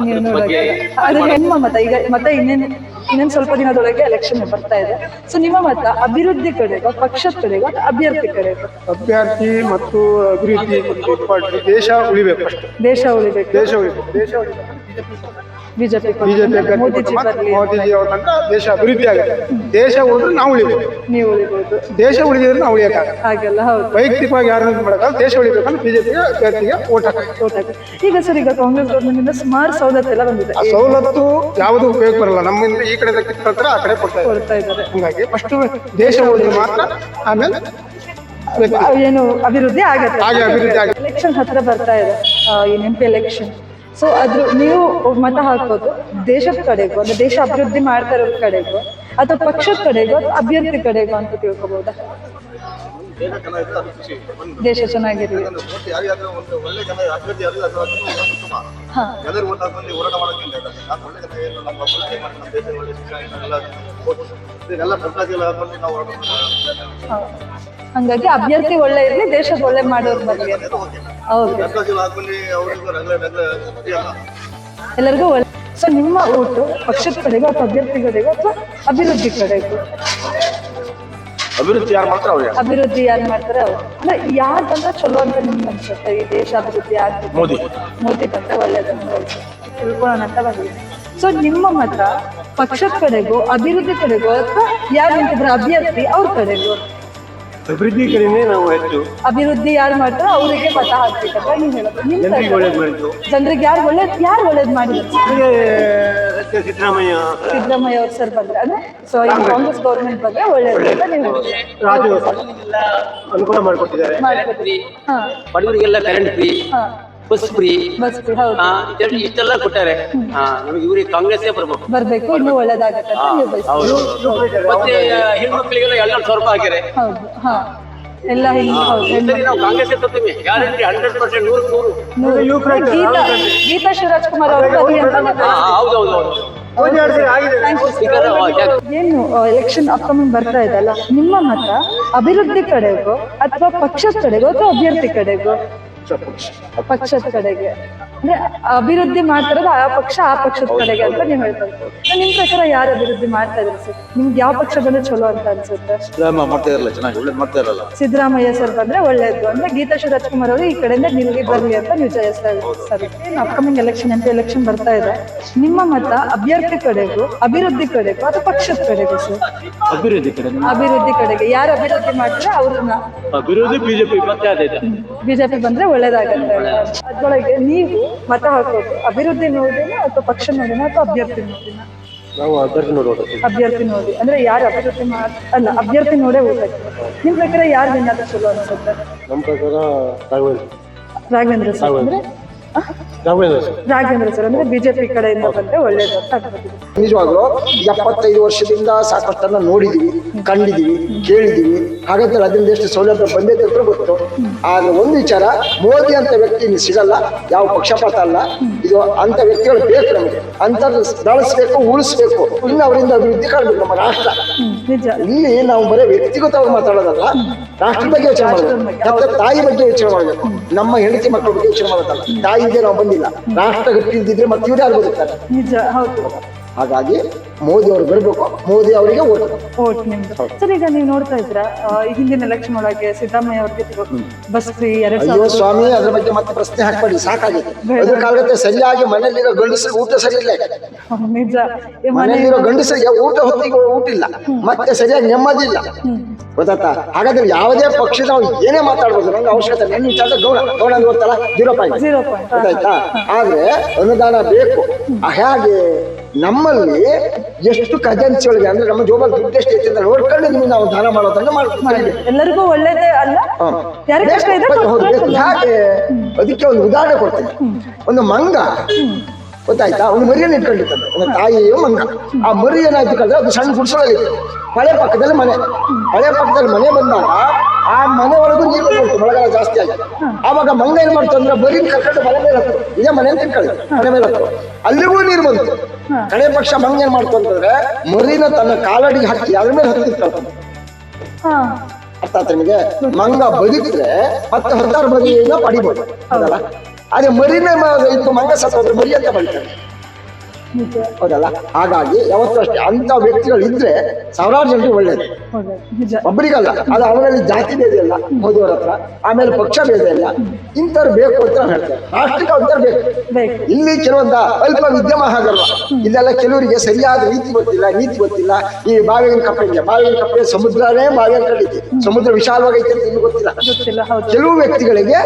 ನಿಮ್ಮ ಮತ. ಈಗ ಮತ ಇನ್ನೇನು ಇನ್ನೊಂದು ಸ್ವಲ್ಪ ದಿನದೊಳಗೆ ಎಲೆಕ್ಷನ್ ಬರ್ತಾ ಇದೆ. ಸೊ ನಿಮ್ಮ ಮತ ಅಭಿವೃದ್ಧಿ ಕಡೆ ಪಕ್ಷದ ಕಡೆಗ ಅಭ್ಯರ್ಥಿ ಕಡೆ ಅಭ್ಯರ್ಥಿ ಮತ್ತು ಅಭಿವೃದ್ಧಿ ದೇಶ ಉಳಿಬೇಕು ಅಷ್ಟೇ. ದೇಶ ಉಳಿಬೇಕು. ದೇಶ ಉಳಿಬೇಕು. ದೇಶ ಉಳಿಬೇಕು. ಬಿಜೆಪಿ ಬಿಜೆಪಿ ಮೋದಿಜಿ ಮೋದಿಜಿ ಅವ್ರ ತನಕ ದೇಶ ಅಭಿವೃದ್ಧಿ ಆಗುತ್ತೆ. ದೇಶ ಉಳಿದ್ರೆ ನಾವು ಉಳಿಬೇಕು. ನೀವು ಉಳಿಬಹುದು ದೇಶ ಉಳಿದಿದ್ರೆ ನಾವು ಉಳಿಯಕ್ಕಾಗಲ್ಲ. ಹಾಗೆಲ್ಲ ಹೌದು. ವೈಯಕ್ತಿಕವಾಗಿ ಯಾರು ಮಾಡಲ್ಲ ದೇಶ ಉಳಿಬೇಕಂದ್ರೆ ಬಿಜೆಪಿಗೆ ಅಭ್ಯರ್ಥಿಗೆ ಓಟ್ ಹಾಕಿ. ಈಗ ಸರ್ ಈಗ ಕಾಂಗ್ರೆಸ್ ಗೌರ್ಮೆಂಟ್ ಸುಮಾರು ಸವಲತ್ತು ಎಲ್ಲ ಬಂದಿದೆ. ಆ ಸವಲತ್ತು ಯಾವುದು ಉಪಯೋಗ ಬರಲ್ಲ. ನಮ್ಮಿಂದ ಈ ಕಡೆ ಕಿತ್ಕೊಳ್ತಾರೆ ಆ ಕಡೆ ಕೊಡ್ತಾ ಇದ್ದಾರೆ. ಹಂಗಾಗಿ ಫಸ್ಟ್ ದೇಶ ಉಳಿದ್ರೆ ಮಾತ್ರ ಆಮೇಲೆ ಏನು ಅಭಿವೃದ್ಧಿ ಆಗತ್ತೆ. ಹಾಗೆ ಅಭಿವೃದ್ಧಿ ಆಗುತ್ತೆ. ಎಲೆಕ್ಷನ್ ಹತ್ರ ಬರ್ತಾ ಇದೆ. ಈ ಎಂ ಪಿ ಎಲೆಕ್ಷನ್ ಸೊ ಅದ್ರ ನೀವು ಮತ ಹಾಕೋದು, ದೇಶದ ಕಡೆಗೂ, ಅಂದ್ರೆ ದೇಶ ಅಭಿವೃದ್ಧಿ ಮಾಡ್ತಾ ಇರೋದ್ ಕಡೆಗೂ, ಅಥವಾ ಪಕ್ಷದ ಕಡೆಗೂ, ಅಥವಾ ಅಭ್ಯರ್ಥಿ ಕಡೆಗೂ ಅಂತ ತಿಳ್ಕೊಬಹುದಾ ದೇಶ ಚೆನ್ನಾಗಿರ್ಲಿ. ಹಾ. ಹಂಗಾಗಿ ಅಭ್ಯರ್ಥಿ ಒಳ್ಳೆ ಇರಲಿ ದೇಶದ ಒಳ್ಳೆ ಮಾಡೋರು ಬರ್ಲಿ ಹೌದು. ಎಲ್ಲರಿಗೂ ಒಳ್ಳೆ ಸೊ ನಿಮ್ಮ ಓಟು ಪಕ್ಷದ ಕಡೆಗೂ ಅಥವಾ ಅಭ್ಯರ್ಥಿ ಕಡೆಗೂ ಅಥವಾ ಅಭಿವೃದ್ಧಿ ಕಡೆಗೂ? ಅಭಿವೃದ್ಧಿ ಯಾರು ಮಾಡ್ತಾರೆ ಅವ್ರು ಅಭಿವೃದ್ಧಿ ಯಾರು ಮಾಡ್ತಾರೆ ಅವ್ರು? ಅಂದ್ರೆ ಯಾರು ಬಂದ್ರೆ ಚಲೋ ಅಂತ ನಿಮ್ಗೆ ಅನ್ಸುತ್ತೆ? ಈ ದೇಶ ಅಭಿವೃದ್ಧಿ ಆಗ್ತದೆ ಮೋದಿ. ಮೋದಿ ಬಂದ್ರೆ ಒಳ್ಳೇದು ತಿಳ್ಕೊಳ್ಳೋಣ ಅಂತ ಬಂದಿದೆ ಸೊ ನಿಮ್ಮ ಮತ ಪಕ್ಷದ ಕಡೆಗೂ ಅಭಿವೃದ್ಧಿ ಕಡೆಗೂ ಅಥವಾ ಯಾರು ನಿಂತಿದ್ರೆ ಅಭ್ಯರ್ಥಿ ಅವ್ರ ಕಡೆಗೂ? ಅಭಿವೃದ್ಧಿ ಕಡೆನೇ ನಾವು ಹೆಚ್ಚು. ಅಭಿವೃದ್ಧಿ ಯಾರು ಮಾಡ್ತಾರೆ ಅವರಿಗೆ ಮತ ಹಾಕ್ಬೇಕಂತ ನೀವು ಹೇಳೋದು. ನಿಮ್ ಜನರಿಗೆ ಯಾರು ಒಳ್ಳೇದು ಮಾಡಿದ್ದು ಜನರಿಗೆ ಯಾರು ಒಳ್ಳೇದು ಯಾರು ಒಳ್ಳೇದ್ ಮಾಡಿದ್ರು? ಸಿದ್ದರಾಮಯ್ಯ ಸಿದ್ದರಾಮಯ್ಯ ಅವ್ರ ಸರ್ ಬಂದ್ರೆ ಅಂದ್ರೆ ಸೊ ಈ ಕಾಂಗ್ರೆಸ್. ಗೌರ್ಮೆಂಟ್ ಬಗ್ಗೆ ಒಳ್ಳೇದು ಅಂತ ನೀವು. ರಾಜು ಅನುಕೂಲ ಮಾಡಿಕೊಟ್ಟಿದ್ದಾರೆ. ಮಾಡ್ಕೊತೀರಿ. ಹಾ. ಬಡವರಿಗೆಲ್ಲ ಕರೆಂಟ್ ಫ್ರೀ ಹಾ. ಬಸ್ ಫ್ರೀ ಬಸ್ ಫ್ರೀ, ಹೌದು ಇಷ್ಟೆಲ್ಲ ಕೊಟ್ಟಾರೆ. ಹಾ ನಮಗೆ ಇವ್ರಿಗೆ ಕಾಂಗ್ರೆಸ್ಸೇ ಬರ್ಬೇಕು. ಬರ್ಬೇಕು ಇನ್ನೂ ಒಳ್ಳೇದಾಗತ್ತೆ. ಅಂತ ನೀವು ಬಯಸ್ತೀರಿ. ಮತ್ತೆ ಹೆಣ್ಮಕ್ಳಿಗೆಲ್ಲ ಎರಡು ಸಾವಿರ ರೂಪಾಯಿ ಹಾಕ್ಯಾರೆ. ಹೌದು ಹಾ. ಎಲ್ಲ ಹಿಂಗೆ ಹೌದು ಈ ಸರಿ ನಾವು ಕಾಂಗ್ರೆಸ್ ತರ್ತೀವಿ. ಗ್ಯಾರಂಟಿ ಹಂಡ್ರೆಡ್ ಪರ್ಸೆಂಟ್ ನೂರು ನೂರು. ನೂರು. ಗೀತಾ ಗೀತಾ ಶಿವರಾಜ್ ಕುಮಾರ್ ಅವರು ಹಾ ಹೌದು ಹೌದು. ಏನು ಎಲೆಕ್ಷನ್ ಅಪ್ಕಮಿಂಗ್ ಬರ್ತಾ ಇದೆ ಅಲ್ಲ ನಿಮ್ಮ ಮತ ಅಭಿವೃದ್ಧಿ ಕಡೆಗೋ ಅಥವಾ ಪಕ್ಷದ ಕಡೆಗೋ ಅಥವಾ ಅಭ್ಯರ್ಥಿ ಕಡೆಗೂ? ಪಕ್ಷದ ಕಡೆಗೆ. ಅಂದ್ರೆ ಅಭಿವೃದ್ಧಿ ಮಾಡ್ತಿರೋದು ಆ ಪಕ್ಷ ಆ ಪಕ್ಷದ ಕಡೆಗೆ ಅಂತ ನೀವು ಹೇಳ್ತಾ ಇದ್ದೀರಿ. ನಿಮ್ ಪ್ರಕಾರ ಯಾರು ಅಭಿವೃದ್ಧಿ ಮಾಡ್ತಾ ಇದ್ರು ಸರ್? ನಿಮ್ಗೆ ಯಾವ ಪಕ್ಷ ಬಂದ್ರೆ ಚಲೋ ಅಂತ ಅನ್ಸುತ್ತೆ? ಮಾಡ್ತಾ ಇರಲ್ಲ ಚೆನ್ನಾಗಿ ಒಳ್ಳೆ ಮಾಡ್ತಾ ಇರಲ್ಲ. ಸಿದ್ದರಾಮಯ್ಯ ಸರ್ ಬಂದ್ರೆ ಒಳ್ಳೇದು. ಅಂದ್ರೆ ಗೀತಾ ಶ್ರೀ ರಾಜ್ಕುಮಾರ್ ಅವರು ಈ ಕಡೆಯಿಂದ ನಿಲ್ಗೆ ಬರ್ಲಿ ಅಂತ ನೀವು ಜಯಿಸ್ತಾ ಸರ್ ಸರಿ. ಏನು ಅಪ್ಕಮಿಂಗ್ ಎಲೆಕ್ಷನ್ ಅಂತ ಎಲೆಕ್ಷನ್ ಬರ್ತಾ ಇದೆ. ನಿಮ್ಮ ಮತ ಅಭ್ಯರ್ಥಿ ಕಡೆಗೂ ಅಭಿವೃದ್ಧಿ ಕಡೆಗೂ ಅಥವಾ ಪಕ್ಷದ ಕಡೆಗೂ ಸರ್? ಅಭಿವೃದ್ಧಿ ಕಡೆ ಅಭಿವೃದ್ಧಿ ಕಡೆಗೆ. ಯಾರು ಅಭಿವೃದ್ಧಿ ಮಾಡ್ತಾರೆ ಅವ್ರನ್ನ? ಅಭಿವೃದ್ಧಿ ಬಿಜೆಪಿ ಬಿಜೆಪಿ ಬಂದ್ರೆ ಒಳ್ಳೇದಾಗತ್ತೆ. ಅದ್ರೊಳಗೆ ನೀವು ಮತ ಹಾಕೋದು ಅಭಿವೃದ್ಧಿ ನೋಡಿನ ಅಥವಾ ಪಕ್ಷ ನೋಡಿನ ಅಥವಾ ಅಭ್ಯರ್ಥಿ ನೋಡಿನ? ನಾವು ಅಭ್ಯರ್ಥಿ ನೋಡೋದು. ಅಭ್ಯರ್ಥಿ ನೋಡಿ ಅಂದ್ರೆ ಯಾರು ಅಭಿವೃದ್ಧಿ ಮಾಡ್ ಅಲ್ಲ ಅಭ್ಯರ್ಥಿ ನೋಡೇ ಹೋಗ್ಬೇಕು ನಿಮ್ ಪ್ರಕಾರ ಯಾರು ವಿನ್ನಾದ ಚಲೋ ಅನ್ಸುತ್ತೆ? ನಮ್ಮ ಪ್ರಕಾರ ರಾಘವೇಂದ್ರ. ರಾಘವೇಂದ್ರ ಸರ್. ಅಂದ್ರೆ? ರಾಘವೇಂದ್ರ ಸರ್. ರಾಘವೇಂದ್ರ ಸರ್ ಅಂದ್ರೆ ಬಿಜೆಪಿ ಕಡೆಯಿಂದ ಬಂದ್ರೆ ಒಳ್ಳೇದು ಅಂತ ಅನ್ಕೋತೀನಿ. ನಿಜವಾಗ್ಲೂ ಎಪ್ಪತ್ತೈದು ವರ್ಷದಿಂದ ಸಾಕಷ್ಟನ್ನ ನೋಡಿದೀವಿ ಕಂಡಿದೀವಿ ಕೇಳಿದೀವಿ. ಹಾಗಂತ ಅದರಿಂದ ಎಷ್ಟು ಸೌಲಭ್ಯ ಬಂದೈತೆ ಅಂತ ಗೊತ್ತು. ಆದ್ರೆ ಒಂದು ವಿಚಾರ ಮೋದಿ ಅಂತ ವ್ಯಕ್ತಿ ಇಲ್ಲಿ ಸಿಗಲ್ಲ ಯಾವ ಪಕ್ಷಪಾತ ಅಲ್ಲ. ಇದು ಅಂತ ವ್ಯಕ್ತಿಗಳು ಬೇಕು ನಮಗೆ. ಅಂತ ಬೆಳೆಸ್ಬೇಕು ಉಳಿಸ್ಬೇಕು. ಇನ್ನು ಅವರಿಂದ ಅಭಿವೃದ್ಧಿ ಕಾಣಬೇಕು ನಮ್ಮ ರಾಷ್ಟ್ರ. ಇಲ್ಲಿ ನಾವು ಬರೀ ವ್ಯಕ್ತಿಗತವಾಗಿ ಮಾತಾಡೋದಲ್ಲ ರಾಷ್ಟ್ರದ ಬಗ್ಗೆ ಯೋಚನೆ ಮಾಡಬೇಕು. ತಾಯಿ ಬಗ್ಗೆ ಯೋಚನೆ ಮಾಡಬೇಕು. ನಮ್ಮ ಹೆಂಡತಿ ಮಕ್ಕಳ ಬಗ್ಗೆ ಯೋಚನೆ ಮಾಡೋದಲ್ಲ ನಾವು ಬಂದಿಲ್ಲ. ರಾಷ್ಟ್ರ ಗಟ್ಟಿಲ್ದಿದ್ರೆ ಮತ್ತೆ ಇವ್ರು ಯಾರು ಬದುಕ್ತಾರೆ ನಿಜ ಹೌದು. ಹಾಗಾಗಿ ಮೋದಿ ಅವರು ಬರಬೇಕು ಮೋದಿ ಅವರಿಗೆ ಓಟ್ ಓಟ್ ನಿಮ್ದು. ಸರ್ ಈಗ ನೀವು ನೋಡ್ತಾ ಇದ್ರ ಈ ಹಿಂದಿನ ಎಲೆಕ್ಷನ್ ಒಳಗೆ ಸಿದ್ದರಾಮಯ್ಯ ಅವ್ರಿಗೆ ಬಸ್ ಫ್ರೀ ಎರಡ್ ಅಯ್ಯೋ ಸ್ವಾಮಿ ಅದ್ರ ಬಗ್ಗೆ ಮತ್ತೆ ಪ್ರಶ್ನೆ ಹಾಕ್ಬೇಡಿ ಸಾಕಾಗಿದೆ. ಕಾಲಕ್ಕೆ ಸರಿಯಾಗಿ ಮನೆಯಲ್ಲಿರೋ ಗಂಡಸರಿಗೆ ಊಟ ಸರಿ ಇಲ್ಲ. ನಿಜ. ಮನೆಯಲ್ಲಿರೋ ಗಂಡಸರಿಗೆ ಊಟ ಹೊತ್ತಿಗೆ ಊಟ ಇಲ್ಲ ಮತ್ತೆ ಸರಿಯಾಗಿ ನೆಮ್ಮದಿ ಇಲ್ಲ ಗೊತ್ತಾತಾ ಹಾಗಾದ್ರೆ ಯಾವುದೇ ಪಕ್ಷದ ನಾವು ಏನೇ ಮಾತಾಡ್ಬೋದು ನಂಗೆ ಅವಶ್ಯಕತೆ ನನ್ನ ವಿಚಾರ ಗೌಡ ಗೌಡ ಅಂತ ಗೊತ್ತಲ್ಲ ಜೀರೋ ಪಾಯಿಂಟ್ ಗೊತ್ತಾಯ್ತಾ? ಆದ್ರೆ ಅನುದಾನ ಬೇಕು. ಹಾಗೆ ನಮ್ಮಲ್ಲಿ ಎಷ್ಟು ಖಜಾಂಚಿ ಒಳಗೆ ಅಂದ್ರೆ ನಮ್ಮ ಜೋಬಲ್ ದುಡ್ಡು ಎಷ್ಟು ಐತೆ ಅಂತ ನೋಡ್ಕೊಂಡು ನಿಮ್ಗೆ ನಾವು ದಾನ ಮಾಡೋದನ್ನ ಮಾಡ್ತೀವಿ ಎಲ್ಲರಿಗೂ ಒಳ್ಳೇದೇ ಅಲ್ಲ? ಯಾಕೆ? ಅದಕ್ಕೆ ಒಂದು ಉದಾಹರಣೆ ಕೊಡ್ತೀನಿ. ಒಂದು ಮಂಗ. ಗೊತ್ತಾಯ್ತಾ? ಅವನು ಮರಿಯನ್ನು ಇಟ್ಕೊಂಡಿರ್ತಾನೆ. ಅವನ ತಾಯಿಯು ಮಂಗ. ಆ ಮರಿ ಏನಾಯ್ತು ಕಂದ್ರೆ ಅದು ಸಣ್ಣ ಗುಡ್ಸೋದಲ್ಲಿ ಹಳೆ ಪಕ್ಕದಲ್ಲಿ ಮನೆ. ಹಳೆ ಪಕ್ಕದಲ್ಲಿ ಮನೆ ಬಂದಾಗ ಆ ಮನೆ ಒಳಗೂ ನೀರು ಬಂತು. ಮಳೆಗಾಲ ಜಾಸ್ತಿ ಆಗಿ ಆವಾಗ ಮಂಗ ಏನ್ ಮಾಡ್ತು ಅಂದ್ರೆ ಮರಿನ ಕರ್ಕೊಂಡು ಮನೆ ಮೇಲೆ ಹತ್ತು ಇದೇ ಮನೆ ಅಂತ ಇಟ್ಕೊಳ್ಳಿ ಮನೆ ಮೇಲೆ ಹತ್ತು ಅಲ್ಲಿಗೂ ನೀರು ಬಂತು. ಕಡೆ ಪಕ್ಷ ಮಂಗ ಏನ್ ಮಾಡ್ತು ಅಂತಂದ್ರೆ ಮರಿನ ತನ್ನ ಕಾಲಡಿಗೆ ಹಾಕಿ ಅದ್ರ ಮೇಲೆ ಹತ್ತಿತ್ತು ಅರ್ಥ ಆತ ನಿಮಗೆ? ಮಂಗ ಬದುಕಿದ್ರೆ ಹತ್ತು ಹತ್ತಾರು ಬದಿಯಿಂದ ಪಡಿಬೋದು. ಅದೇ ಮರಿನೇ ಇತ್ತು ಇದು ಮಂಗ ಸತ್ತೋದ್ರೆ ಮರಿ ಅಂತ ಬಳಿತಾರೆ ಹೌದಲ್ಲ? ಹಾಗಾಗಿ ಯಾವತ್ತೂ ಅಷ್ಟೇ ಅಂತ ವ್ಯಕ್ತಿಗಳು ಇದ್ರೆ ಸಾವಿರಾರು ಜನರಿಗೆ ಒಳ್ಳೇದು. ಒಬ್ಬರಿಗಲ್ಲ ಅದು ಅವರಲ್ಲಿ ಜಾತಿ ಭೇದ ಇಲ್ಲ ಮೋದಿಯವರ ಹತ್ರ. ಆಮೇಲೆ ಪಕ್ಷ ಭೇದ ಇಲ್ಲ. ಇಂಥವ್ರು ಬೇಕು ಅಂತ ಹೇಳ್ತಾರೆ ರಾಷ್ಟ್ರಕ್ಕೆ ಅಂತಾರೆ ಬೇಕು. ಇಲ್ಲಿ ಕೆಲವೊಂದ ಅಲ್ಪ ಉದ್ಯಮ ಹಾಗಲ್ಲ ಇಲ್ಲೆಲ್ಲ ಕೆಲವರಿಗೆ ಸರಿಯಾದ ರೀತಿ ಗೊತ್ತಿಲ್ಲ ನೀತಿ ಗೊತ್ತಿಲ್ಲ. ಈ ಬಾವಿನ ಕಪ್ಪೆಗೆ ಬಾವಿನ ಕಪ್ಪೆ ಸಮುದ್ರನೇ ಬಾವಿಯ ಕಡಿತಿ ಸಮುದ್ರ ವಿಶಾಲವಾಗೈತೆ ಅಂತ ಇನ್ನು ಗೊತ್ತಿಲ್ಲ. ಕೆಲವು ವ್ಯಕ್ತಿಗಳಿಗೆ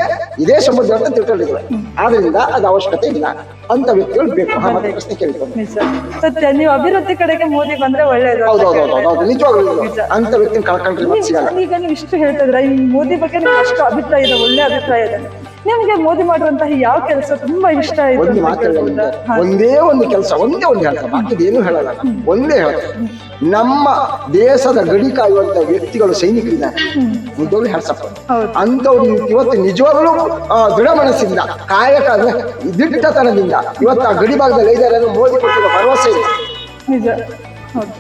ಇದೇ ಸಮುದ್ರ ಅಂತ ತಿಳ್ಕೊಂಡಿದ್ದಾರೆ. ಆದ್ರಿಂದ ಅದು ಅವಶ್ಯಕತೆ ಇಲ್ಲ. ಅಂತ ವ್ಯಕ್ತಿಗಳು ಬೇಕು. ಹಾ, ಮತ್ತೆ ಪ್ರಶ್ನೆ ಕೇಳ್ಕೊಂಡು ನಿಜ. ಸತ್ಯ ನೀವು ಅಭಿವೃದ್ಧಿ ಕಡೆಗೆ ಮೋದಿ ಬಂದ್ರೆ ಒಳ್ಳೇದು ಅಂತ ಹೌದು ಹೌದು. ಹೌದು ನಿಜವಾಗ್ಲೂ ನಿಜ. ಅಂತ ವ್ಯಕ್ತಿ ಕಳ್ಕೊಂಡ್ರೆ ಮತ್ತೆ ಸಿಗಲ್ಲ. ನೀವು- ಈಗ ನೀವು ಇಷ್ಟು ಹೇಳ್ತಿದ್ರ ಈ ಮೋದಿ ಬಗ್ಗೆ ನಿಮ್ಗೆ ಅಷ್ಟು ಅಭಿಪ್ರಾಯ ಇದೆ ಒಳ್ಳೆ ಅಭಿಪ್ರಾಯ ಇದೆ. ನಿಮ್ಗೆ ಮೋದಿ ಮಾಡುವಂತಹ ಯಾವ ಕೆಲಸ ತುಂಬಾ ಇಷ್ಟ ಆಯ್ತು ಒಂದು ಮಾತು? ಒಂದೇ ಒಂದು ಕೆಲಸ ಒಂದೇ ಒಂದು ಹೇಳ್ತಾರೆ ಬಾಕಿದ್ ಏನು ಹೇಳಲ್ಲ. ನಾನು. ಒಂದೇ ಹೇಳ್ತಾರೆ ನಮ್ಮ ದೇಶದ ಗಡಿ ಕಾಯುವಂತ ವ್ಯಕ್ತಿಗಳು ಸೈನಿಕರಿದ್ದಾರೆ. ನಿಜವಾಗ್ಲೂ ಹೆಸಪ್ಪ ಹೌದು. ಅಂತವ್ರು ಇವತ್ತು ನಿಜವಾಗ್ಲೂ ಆ, ದೃಢ ಮನಸ್ಸಿಂದ ಕಾಯಕ ಅಂದ್ರೆ ದಿಟ್ಟತನದಿಂದ ಇವತ್ತು ಆ ಗಡಿ ಭಾಗದಲ್ಲಿ ಇದ್ದಾರೆ ಅನ್ನೋ ಮೋದಿ ಕೊಟ್ಟಿರೋ ಭರವಸೆ ಇದೆ. ನಿಜ. ಹೌದು.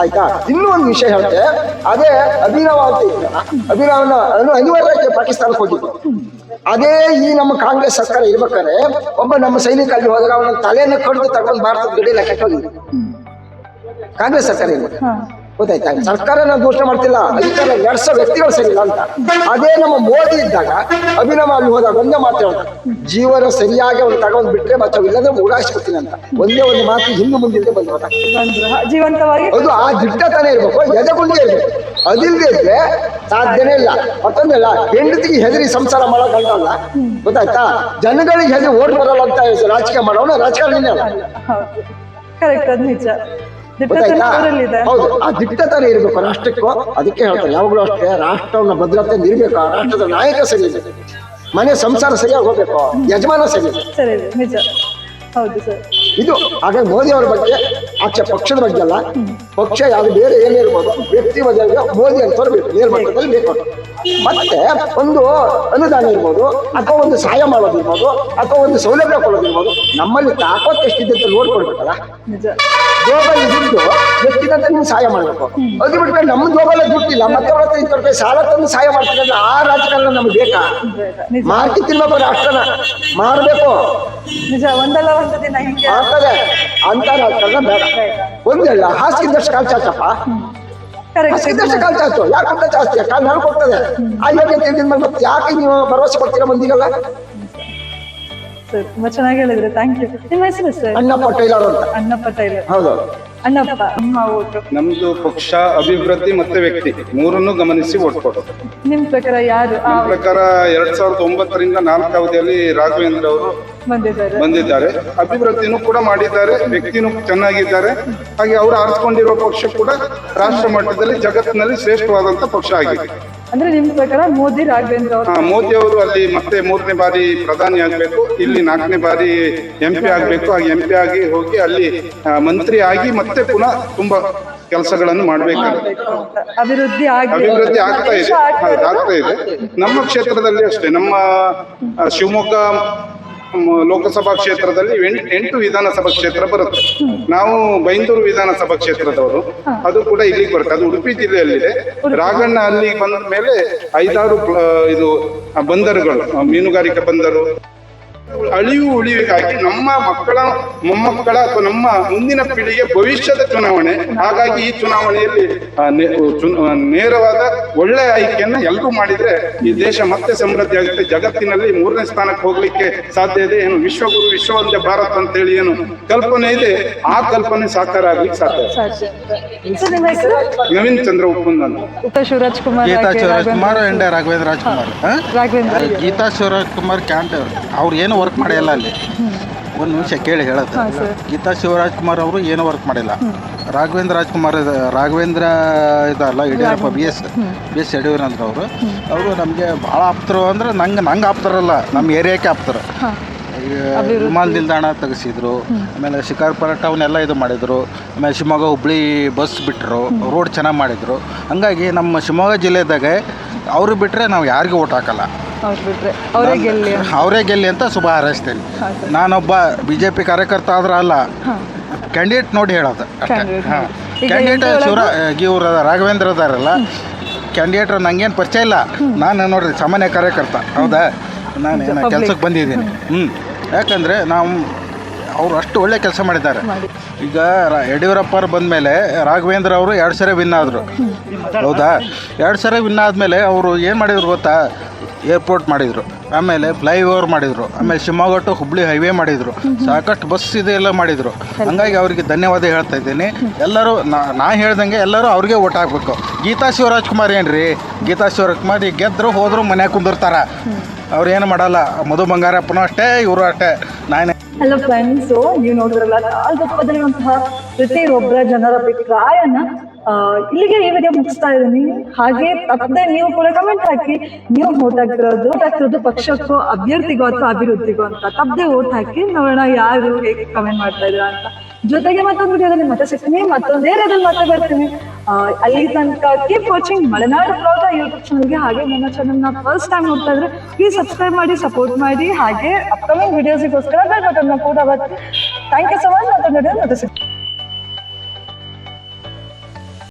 ಆಯ್ತಾ? ಇನ್ನೂ ಒಂದು ವಿಷಯ ಹೇಳ್ತೆ. ಅದೇ ಅಭಿನವ ಅಂತ ಇದ್ದಲ್ಲ ಅಭಿನವನ ಅವನು ಅನಿವಾರ್ಯಕ್ಕೆ ಪಾಕಿಸ್ತಾನಕ್ಕೆ ಹೋಗಿದ್ದು ಅದೇ ಈ ನಮ್ಮ ಕಾಂಗ್ರೆಸ್ ಸರ್ಕಾರ ಇರ್ಬೇಕಾದ್ರೆ ಒಬ್ಬ ನಮ್ಮ ಸೈನಿಕ ಅಲ್ಲಿ ಹೋದಾಗ ಅವನ ತಲೆಯನ್ನು ಕಡಿದು ತಗೊಂಡು ಭಾರತದ ಗಡಿಯೆಲ್ಲ ಕೆಟ್ಟೋಗಿದೆ. ಕಾಂಗ್ರೆಸ್ ಸರ್ಕಾರ ಇರ್ಬೇಕು ಗೊತ್ತಾಯ್ತಾ? ಸರ್ಕಾರ ನಾವು ದೋಷ ಮಾಡ್ತಿಲ್ಲ. ಅಧಿಕಾರ ನಡೆಸೋ ವ್ಯಕ್ತಿಗಳು ಸರಿ ಇಲ್ಲ ಅಂತ. ಅದೇ ನಮ್ಮ ಮೋದಿ ಇದ್ದಾಗ ಅಭಿನವ ಅಲ್ಲಿ ಹೋದಾಗ ಒಂದೇ ಮಾತು ಹೇಳ್ದ. ಜೀವನ ಸರಿಯಾಗಿ ಅವ್ನು ತಗೊಂಡ್ ಬಿಟ್ರೆ ಮತ್ತೆ ಇಲ್ಲದ್ರೆ ಉಡಾಯಿಸ್ಕೊತೀನಿ ಅಂತ. ಒಂದೇ ಒಂದು ಮಾತು ಹಿಂದೆ ಮುಂದೆ ಬಂದು ಹೋದ ಜೀವಂತವಾಗಿ ಅದು ಆ ದಿಟ್ಟತನ ಇರ್ಬೇಕು ಎದೆಗೊಂಡೇ ಇರ್ಬೇಕು. ಅದಿಲ್ದೇ ಇದ್ರೆ ಸಾಧ್ಯನೇ ಇಲ್ಲ. ಮತ್ತೊಂದಲ್ಲ ಹೆಂಡತಿಗೆ ಹೆದರಿ ಸಂಸಾರ ಮಾಡಕ್ಕ ಅಂತ ಅಲ್ಲ. ಗೊತ್ತಾಯ್ತಾ? ಜನಗಳಿಗೆ ಹೆದರಿ ಓಟ್ ಬರಲ್ಲ ಅಂತ ರಾಜಕೀಯ ಮಾಡೋಣ ರಾಜಕಾರಣ ನಿಜ. ಹೌದು. ಆ ದಿಟ್ಟತನ ಇರಬೇಕು. ರಾಷ್ಟ್ರಕ್ಕೂ ಅದಕ್ಕೆ ಹೇಳ್ತಾರೆ. ಯಾವಾಗಲೂ ಅಷ್ಟೇ ರಾಷ್ಟ್ರವನ್ನ ಭದ್ರತೆ ನಿರ್ಬೇಕು. ಆ ರಾಷ್ಟ್ರದ ನಾಯಕ ಸರಿ ಮನೆ ಸಂಸಾರ ಸರಿಯಾಗಿ ಹೋಗ್ಬೇಕು. ಯಜಮಾನ ಸರಿ ನಿಜ. ಹೌದು ಸರ್. ಇದು ಹಾಗೆ ಮೋದಿ ಅವರ ಬಗ್ಗೆ ಆಚೆ ಪಕ್ಷದ ಬಗ್ಗೆ ಅಲ್ಲ ಪಕ್ಷ ಯಾವ್ದು ಬೇರೆ ಏನೇ ಇರ್ಬೋದು ವ್ಯಕ್ತಿ ಬಗ್ಗೆ ಮೋದಿ ಅಂತ ಬೇಕು ಮೇಲ್ಮಟ್ಟದಲ್ಲಿ ಬೇಕು ಮತ್ತೆ ಒಂದು ಅನುದಾನ ಇರ್ಬೋದು ಅಥವಾ ಒಂದು ಸಹಾಯ ಮಾಡೋದಿರ್ಬೋದು ಅಥವಾ ಒಂದು ಸೌಲಭ್ಯ ಕೊಡೋದಿರ್ಬೋದು ನಮ್ಮಲ್ಲಿ ತಾಕತ್ ಎಷ್ಟಿದೆ ಅಂತ ನೋಡ್ಕೊಳ್ಬೇಕಲ್ಲ ನಿಜ. ಜೋಬಲ್ಲಿ ದುಡ್ಡು ಅಂತ ನೀವು ಸಹಾಯ ಮಾಡಬೇಕು. ಅದು ಬಿಟ್ರೆ ನಮ್ಮ ದೋಬಲ ದುಡ್ಡಿಲ್ಲ ಮತ್ತೆ ಹತ್ರ ಇತ್ತು ರೂಪಾಯಿ ಸಾಲ ತಂದು ಸಹಾಯ ಮಾಡ್ತಾರೆ ಅಂದ್ರೆ ಆ ರಾಜಕಾರಣ ನಮ್ಗೆ ಬೇಕಾ? ಮಾರ್ಕಿ ತಿನ್ಬೇಕು ರಾಷ್ಟ್ರನ. ಮಾರಬೇಕು. ನಿಜ ಒಂದಲ್ಲ ಒಂದು ದಿನ ಹಿಂಗೆ ಆಗ್ತದೆ ಅಂತ ರಾಜಕಾರಣ ಬೇಡ ಒಂದಿಲ್ಲ ಹಾಸಿಗೆದಷ್ಟು ಕಾಲ್ ಚಾಚಪ್ಪ. ಕರೆಕ್ಟ್. ಹಾಸಿಗೆದಷ್ಟು ಕಾಲ್ ಚಾಚು. ಜಾಸ್ತಿ? ಕಾಲ್ ನಾನು ಕೊಡ್ತದೆ ಅಲ್ಲಿ ಮತ್ತೆ ಯಾಕೆ ನೀವು ಭರವಸೆ ಕೊಡ್ತೀರಾ ಮಂದಿಗೆಲ್ಲ? ತುಂಬಾ ಚೆನ್ನಾಗಿ ಹೇಳಿದ್ರೆ. ಥ್ಯಾಂಕ್ ಯು ನಿಮ್ಮ ಹೆಸರು ಸರ್? ಅಣ್ಣಪ್ಪ ಟೈಲರ್ ಅಂತ. ಅಣ್ಣಪ್ಪ ಟೈಲರ್. ಹೌದು. ಅಣ್ಣಪ್ಪ. ನಿಮ್ಮ ಓಟು ನಮ್ದು ಪಕ್ಷ ಅಭಿವೃದ್ಧಿ ಮತ್ತೆ ವ್ಯಕ್ತಿ. ಮೂರನ್ನು ಗಮನಿಸಿ ಓಟ್ ಕೊಡೋದು ನಿಮ್ ಪ್ರಕಾರ ಯಾರು? ಆ ನನ್ನ ಪ್ರಕಾರ ಎರಡ್ ಸಾವಿರದ ಒಂಬತ್ತರಿಂದ ನಾಲ್ಕು ಅವಧಿಯಲ್ಲಿ ರಾಘವೇಂದ್ರ ಅವರು ಬಂದಿದ್ದಾರೆ. ಬಂದಿದ್ದಾರೆ. ಅಭಿವೃದ್ಧಿನೂ ಕೂಡ ಮಾಡಿದ್ದಾರೆ ವ್ಯಕ್ತಿನೂ ಚೆನ್ನಾಗಿದ್ದಾರೆ. ಹಾಗೆ ಅವರು ಆರಿಸ್ಕೊಂಡಿರುವ ಪಕ್ಷ ಕೂಡ ರಾಷ್ಟ್ರ ಮಟ್ಟದಲ್ಲಿ ಜಗತ್ತಿನಲ್ಲಿ ಶ್ರೇಷ್ಠವಾದಂತ ಪಕ್ಷ ಆಗಿದೆ. ಅಂದ್ರೆ ನಿಮ್ ಪ್ರಕಾರ ಮೋದಿ ರಾಘವೇಂದ್ರ ಅವರು ಮೋದಿ ಅವರು ಅಲ್ಲಿ ಮತ್ತೆ ಮೂರನೇ ಬಾರಿ ಪ್ರಧಾನಿ ಆಗ್ಬೇಕು ಇಲ್ಲಿ ನಾಲ್ಕನೇ ಬಾರಿ ಎಂ ಪಿ ಆಗ್ಬೇಕು ಹಾಗೆ ಎಂ ಪಿ ಆಗಿ ಹೋಗಿ ಅಲ್ಲಿ ಆ, ಮಂತ್ರಿ ಆಗಿ ಮತ್ತೆ ಪುನಃ ತುಂಬಾ ಕೆಲಸಗಳನ್ನು ಮಾಡ್ಬೇಕಾಗುತ್ತೆ. ಅಭಿವೃದ್ಧಿ ಆಗ್ಲಿ. ಅಭಿವೃದ್ಧಿ ಆಗ್ತಾ ಇದೆ. ಆಗ್ತಾ ಹೌದು, ಇದೆ. ಆಗ್ತಾ ಇದೆ. ನಮ್ಮ ಕ್ಷೇತ್ರದಲ್ಲಿ ಅಷ್ಟೇ. ನಮ್ಮ ಆ, ಶಿವಮೊಗ್ಗ ಲೋಕಸಭಾ ಕ್ಷೇತ್ರದಲ್ಲಿ ಎಂಟ್- ಎಂಟು ವಿಧಾನಸಭಾ ಕ್ಷೇತ್ರ ಬರುತ್ತೆ. ನಾವು ಬೈಂದೂರು ವಿಧಾನಸಭಾ ಕ್ಷೇತ್ರದವರು ಅದು ಕೂಡ ಇಲ್ಲಿಗೆ ಬರುತ್ತೆ. ಅದು ಉಡುಪಿ ಜಿಲ್ಲೆಯಲ್ಲಿದೆ. ರಾಗಣ್ಣ ಅಲ್ಲಿಗೆ ಬಂದ ಮೇಲೆ ಐದಾರು ಪ್ಲ- ಇದು ಆ, ಬಂದರುಗಳು ಆ, ಮೀನುಗಾರಿಕೆ ಬಂದರು. ಅಳಿವು ಉಳಿವಿಗಾಗಿ ನಮ್ಮ ಮಕ್ಕಳ ಮೊಮ್ಮಕ್ಕಳ ಅಥವಾ ನಮ್ಮ ಮುಂದಿನ ಪೀಳಿಗೆ ಭವಿಷ್ಯದ ಚುನಾವಣೆ. ಹಾಗಾಗಿ ಈ ಚುನಾವಣೆಯಲ್ಲಿ ನೇರವಾದ ಒಳ್ಳೆ ಆಯ್ಕೆಯನ್ನ ಎಲ್ಲರೂ ಮಾಡಿದ್ರೆ ಈ ದೇಶ ಮತ್ತೆ ಸಮೃದ್ಧಿ ಆಗುತ್ತೆ. ಜಗತ್ತಿನಲ್ಲಿ ಮೂರನೇ ಸ್ಥಾನಕ್ಕೆ ಹೋಗ್ಲಿಕ್ಕೆ ಸಾಧ್ಯ ಇದೆ. ಏನು ವಿಶ್ವಗುರು ವಿಶ್ವವಂದೇ ಭಾರತ ಅಂತ ಹೇಳಿ ಏನು ಕಲ್ಪನೆ ಇದೆ. ಆ ಕಲ್ಪನೆ ಸಾಕಾರ ಆಗ್ಲಿಕ್ಕೆ ಸಾಧ್ಯ ನವೀನ್ ಚಂದ್ರ ಉಪ್ಪುಂದ್ ಅಂತ ಉತ್ತರ ಶಿವರಾಜ್ ಕುಮಾರ್ ಗೀತಾ ಶಿವರಾಜ್ ಕುಮಾರ್ ರಾಘವೇಂದ್ರ ರಾಜ್ಕುಮಾರ್ ಆ? ರಾಘವೇಂದ್ರ. ಗೀತಾ ಶಿವರಾಜ್ ಕುಮಾರ್ ಕ್ಯಾಂಟ್ ಅವ್ರು ಏನು ವರ್ಕ್ ಮಾಡಿಲ್ಲ ಅಲ್ಲಿ. ಒಂದು ನಿಮಿಷ ಕೇಳಿ ಹೇಳೋದು. ಗೀತಾ ಶಿವರಾಜ್ ಕುಮಾರ್ ಅವರು ಏನು ವರ್ಕ್ ಮಾಡಿಲ್ಲ. ರಾಘವೇಂದ್ರ ರಾಜ್ಕುಮಾರ್ ಇದ- ರಾಘವೇಂದ್ರ ಇದಲ್ಲ Yediyurappa B S B S ಯಡಿಯೂರಂದ್ರ ಅವರು. ಅವರು ನಮಗೆ ಭಾಳ ಆಪ್ತರು ಅಂದ್ರೆ ನಂಗೆ ನಂಗೆ ಆಪ್ತಾರಲ್ಲ. ನಮ್ಮ ಏರಿಯಾಕ್ಕೆ ಆಪ್ತರು. ಈಗ ವಿಮಾನ ನಿಲ್ದಾಣ ತೆಗೆಸಿದ್ರು. ಆಮೇಲೆ ಶಿಕಾರ್ಪುರ ಟೌನ್ ಎಲ್ಲ ಇದು ಮಾಡಿದ್ರು. ಆಮೇಲೆ ಶಿವಮೊಗ್ಗ ಹುಬ್ಳಿ ಬಸ್ ಬಿಟ್ಟರು ರೋಡ್ ಚೆನ್ನಾಗಿ ಮಾಡಿದ್ರು. ಹಂಗಾಗಿ ನಮ್ಮ ಶಿವಮೊಗ್ಗ ಜಿಲ್ಲೆದಾಗೆ ಅವರು ಬಿಟ್ಟರೆ ನಾವು ಯಾರಿಗೂ ಓಟ್ ಹಾಕಲ್ಲ. ಅವ್ರು ಗೆಲ್ಲಿ ಅಂತ. ಅವರೇ ಗೆಲ್ಲಿ ಅಂತ ಶುಭ ಹಾರೈಸ್ತೇನೆ. ನಾನೊಬ್ಬ ಬಿ ಜೆ ಪಿ ಕಾರ್ಯಕರ್ತ ಆದ್ರೆ ಅಲ್ಲ ಕ್ಯಾಂಡಿಡೇಟ್ ನೋಡಿ ಹೇಳೋದು. ಕ್ಯಾಂಡಿಡೇಟ್ ಶಿವರ ಇವ್ರ ರಾಘವೇಂದ್ರ ಅದಾರಲ್ಲ ಕ್ಯಾಂಡಿಡೇಟ್ ನಂಗೇನು ಪರಿಚಯ ಇಲ್ಲ. ನಾನು ನೋಡ್ರಿ ಸಾಮಾನ್ಯ ಕಾರ್ಯಕರ್ತ. ಹೌದಾ? ನಾನು ಕೆಲಸಕ್ಕೆ ಕೆಲ್ಸಕ್ಕೆ ಬಂದಿದ್ದೀನಿ. ಹ್ಞೂ ಯಾಕಂದರೆ ನಾವು ಅವರು ಅಷ್ಟು ಒಳ್ಳೆ ಕೆಲಸ ಮಾಡಿದ್ದಾರೆ. ಈಗ ಯಡಿಯೂರಪ್ಪ ಯಡಿಯೂರಪ್ಪರು ಬಂದಮೇಲೆ ರಾಘವೇಂದ್ರ ಅವರು ಎರಡು ಸರಿ ವಿನ್ ಆದರು. ಹೌದಾ? ಎರಡು ಸರಿ ವಿನ್ ಆದಮೇಲೆ ಅವರು ಏನು ಮಾಡಿದ್ರು ಗೊತ್ತಾ? ಏರ್ಪೋರ್ಟ್ ಮಾಡಿದರು. ಆಮೇಲೆ ಫ್ಲೈ ಓವರ್ ಮಾಡಿದರು. ಆಮೇಲೆ ಶಿವಮೊಗ್ಗ ಟು ಹುಬ್ಳಿ ಹೈವೇ ಮಾಡಿದರು. ಸಾಕಷ್ಟು ಬಸ್ ಇದೆಲ್ಲ ಮಾಡಿದರು. ಹಂಗಾಗಿ ಅವರಿಗೆ ಧನ್ಯವಾದ ಹೇಳ್ತಾ ಇದ್ದೀನಿ. ಎಲ್ಲರೂ ನಾ ಹೇಳ್ದಂಗೆ ಎಲ್ಲರೂ ಅವ್ರಿಗೆ ಓಟ್ ಹಾಕ್ಬೇಕು. ಗೀತಾ ಶಿವರಾಜ್ ಕುಮಾರ್ ಏನ್ರಿ? ಗೀತಾ ಶಿವರಾಜ್ ಕುಮಾರ್ ಈಗ ಗೆದ್ರು, ಹೋದ್ರು, ಮನ್ಯಾಗ ಕುಂದಿರ್ತಾರೆ. ಅವ್ರು ಏನು ಮಾಡಲ್ಲ. ಮಧು ಬಂಗಾರಪ್ಪನೂ ಅಷ್ಟೇ, ಇವರು ಅಷ್ಟೇ. ನಾನೇ. ಹಲೋ ಫ್ರೆಂಡ್ಸ್ ನೀವು ನೋಡಿದ್ರಲ್ಲ ತಾಳ್ಗೊಪ್ಪದಲ್ಲಿರುವಂತಹ ಪ್ರತಿಯೊಬ್ಬರ ಜನರ ಅಭಿಪ್ರಾಯನ ಇಲ್ಲಿಗೆ ಈ ವಿಡಿಯೋ ಮುಗಿಸ್ತಾ ಇದ್ದೀನಿ. ಹಾಗೆ ತಪ್ಪದೆ ನೀವು ಕೂಡ ಕಮೆಂಟ್ ಹಾಕಿ. ನೀವು ವೋಟ್ ಹಾಕಿರೋದು ಓಟ್ ಹಾಕಿರೋದು ಪಕ್ಷಕ್ಕೋ ಅಭ್ಯರ್ಥಿಗೋ ಅಥವಾ ಅಭಿವೃದ್ಧಿಗೋ ಅಂತ ತಪ್ಪದೆ ಓಟ್ ಹಾಕಿ ನೋಡೋಣ ಯಾರು ಹೇಗೆ ಕಮೆಂಟ್ ಮಾಡ್ತಾ ಇದ್ರ ಅಂತ. ಜೊತೆಗೆ ಮತ್ತೊಂದು ವಿಡಿಯೋದಲ್ಲಿ ಮತ್ತೆ ಸಿಗ್ತೀನಿ. ಮತ್ತೊಂದು ಏರಿಯಾದಲ್ಲಿ ಮತ್ತೆ ಬರ್ತೀನಿ. ಅಲ್ಲಿ ತನಕ keep watching Malenadu blog YouTube ಚಾನಲ್ಗೆ ಹಾಗೆ ನನ್ನ ಚಾನಲ್ನ ಫಸ್ಟ್ ಟೈಮ್ ನೋಡ್ತಾ ಇದ್ರೆ ಪ್ಲೀಸ್ ಸಬ್ಸ್ಕ್ರೈಬ್ ಮಾಡಿ ಸಪೋರ್ಟ್ ಮಾಡಿ. ಹಾಗೆ ಅಪ್ಕಮಿಂಗ್ ವಿಡಿಯೋಸಿಗೋಸ್ಕರ ಬೆಲ್ ಬಟನ್ನ ಕೂಡ ಬರ್ತೀನಿ ಥ್ಯಾಂಕ್ ಯು ಸೊ ಮಚ್ ಮತ್ತೊಂದು ವಿಡಿಯೋ ಮತ್ತೆ ಸಿಗ್ತೀನಿ.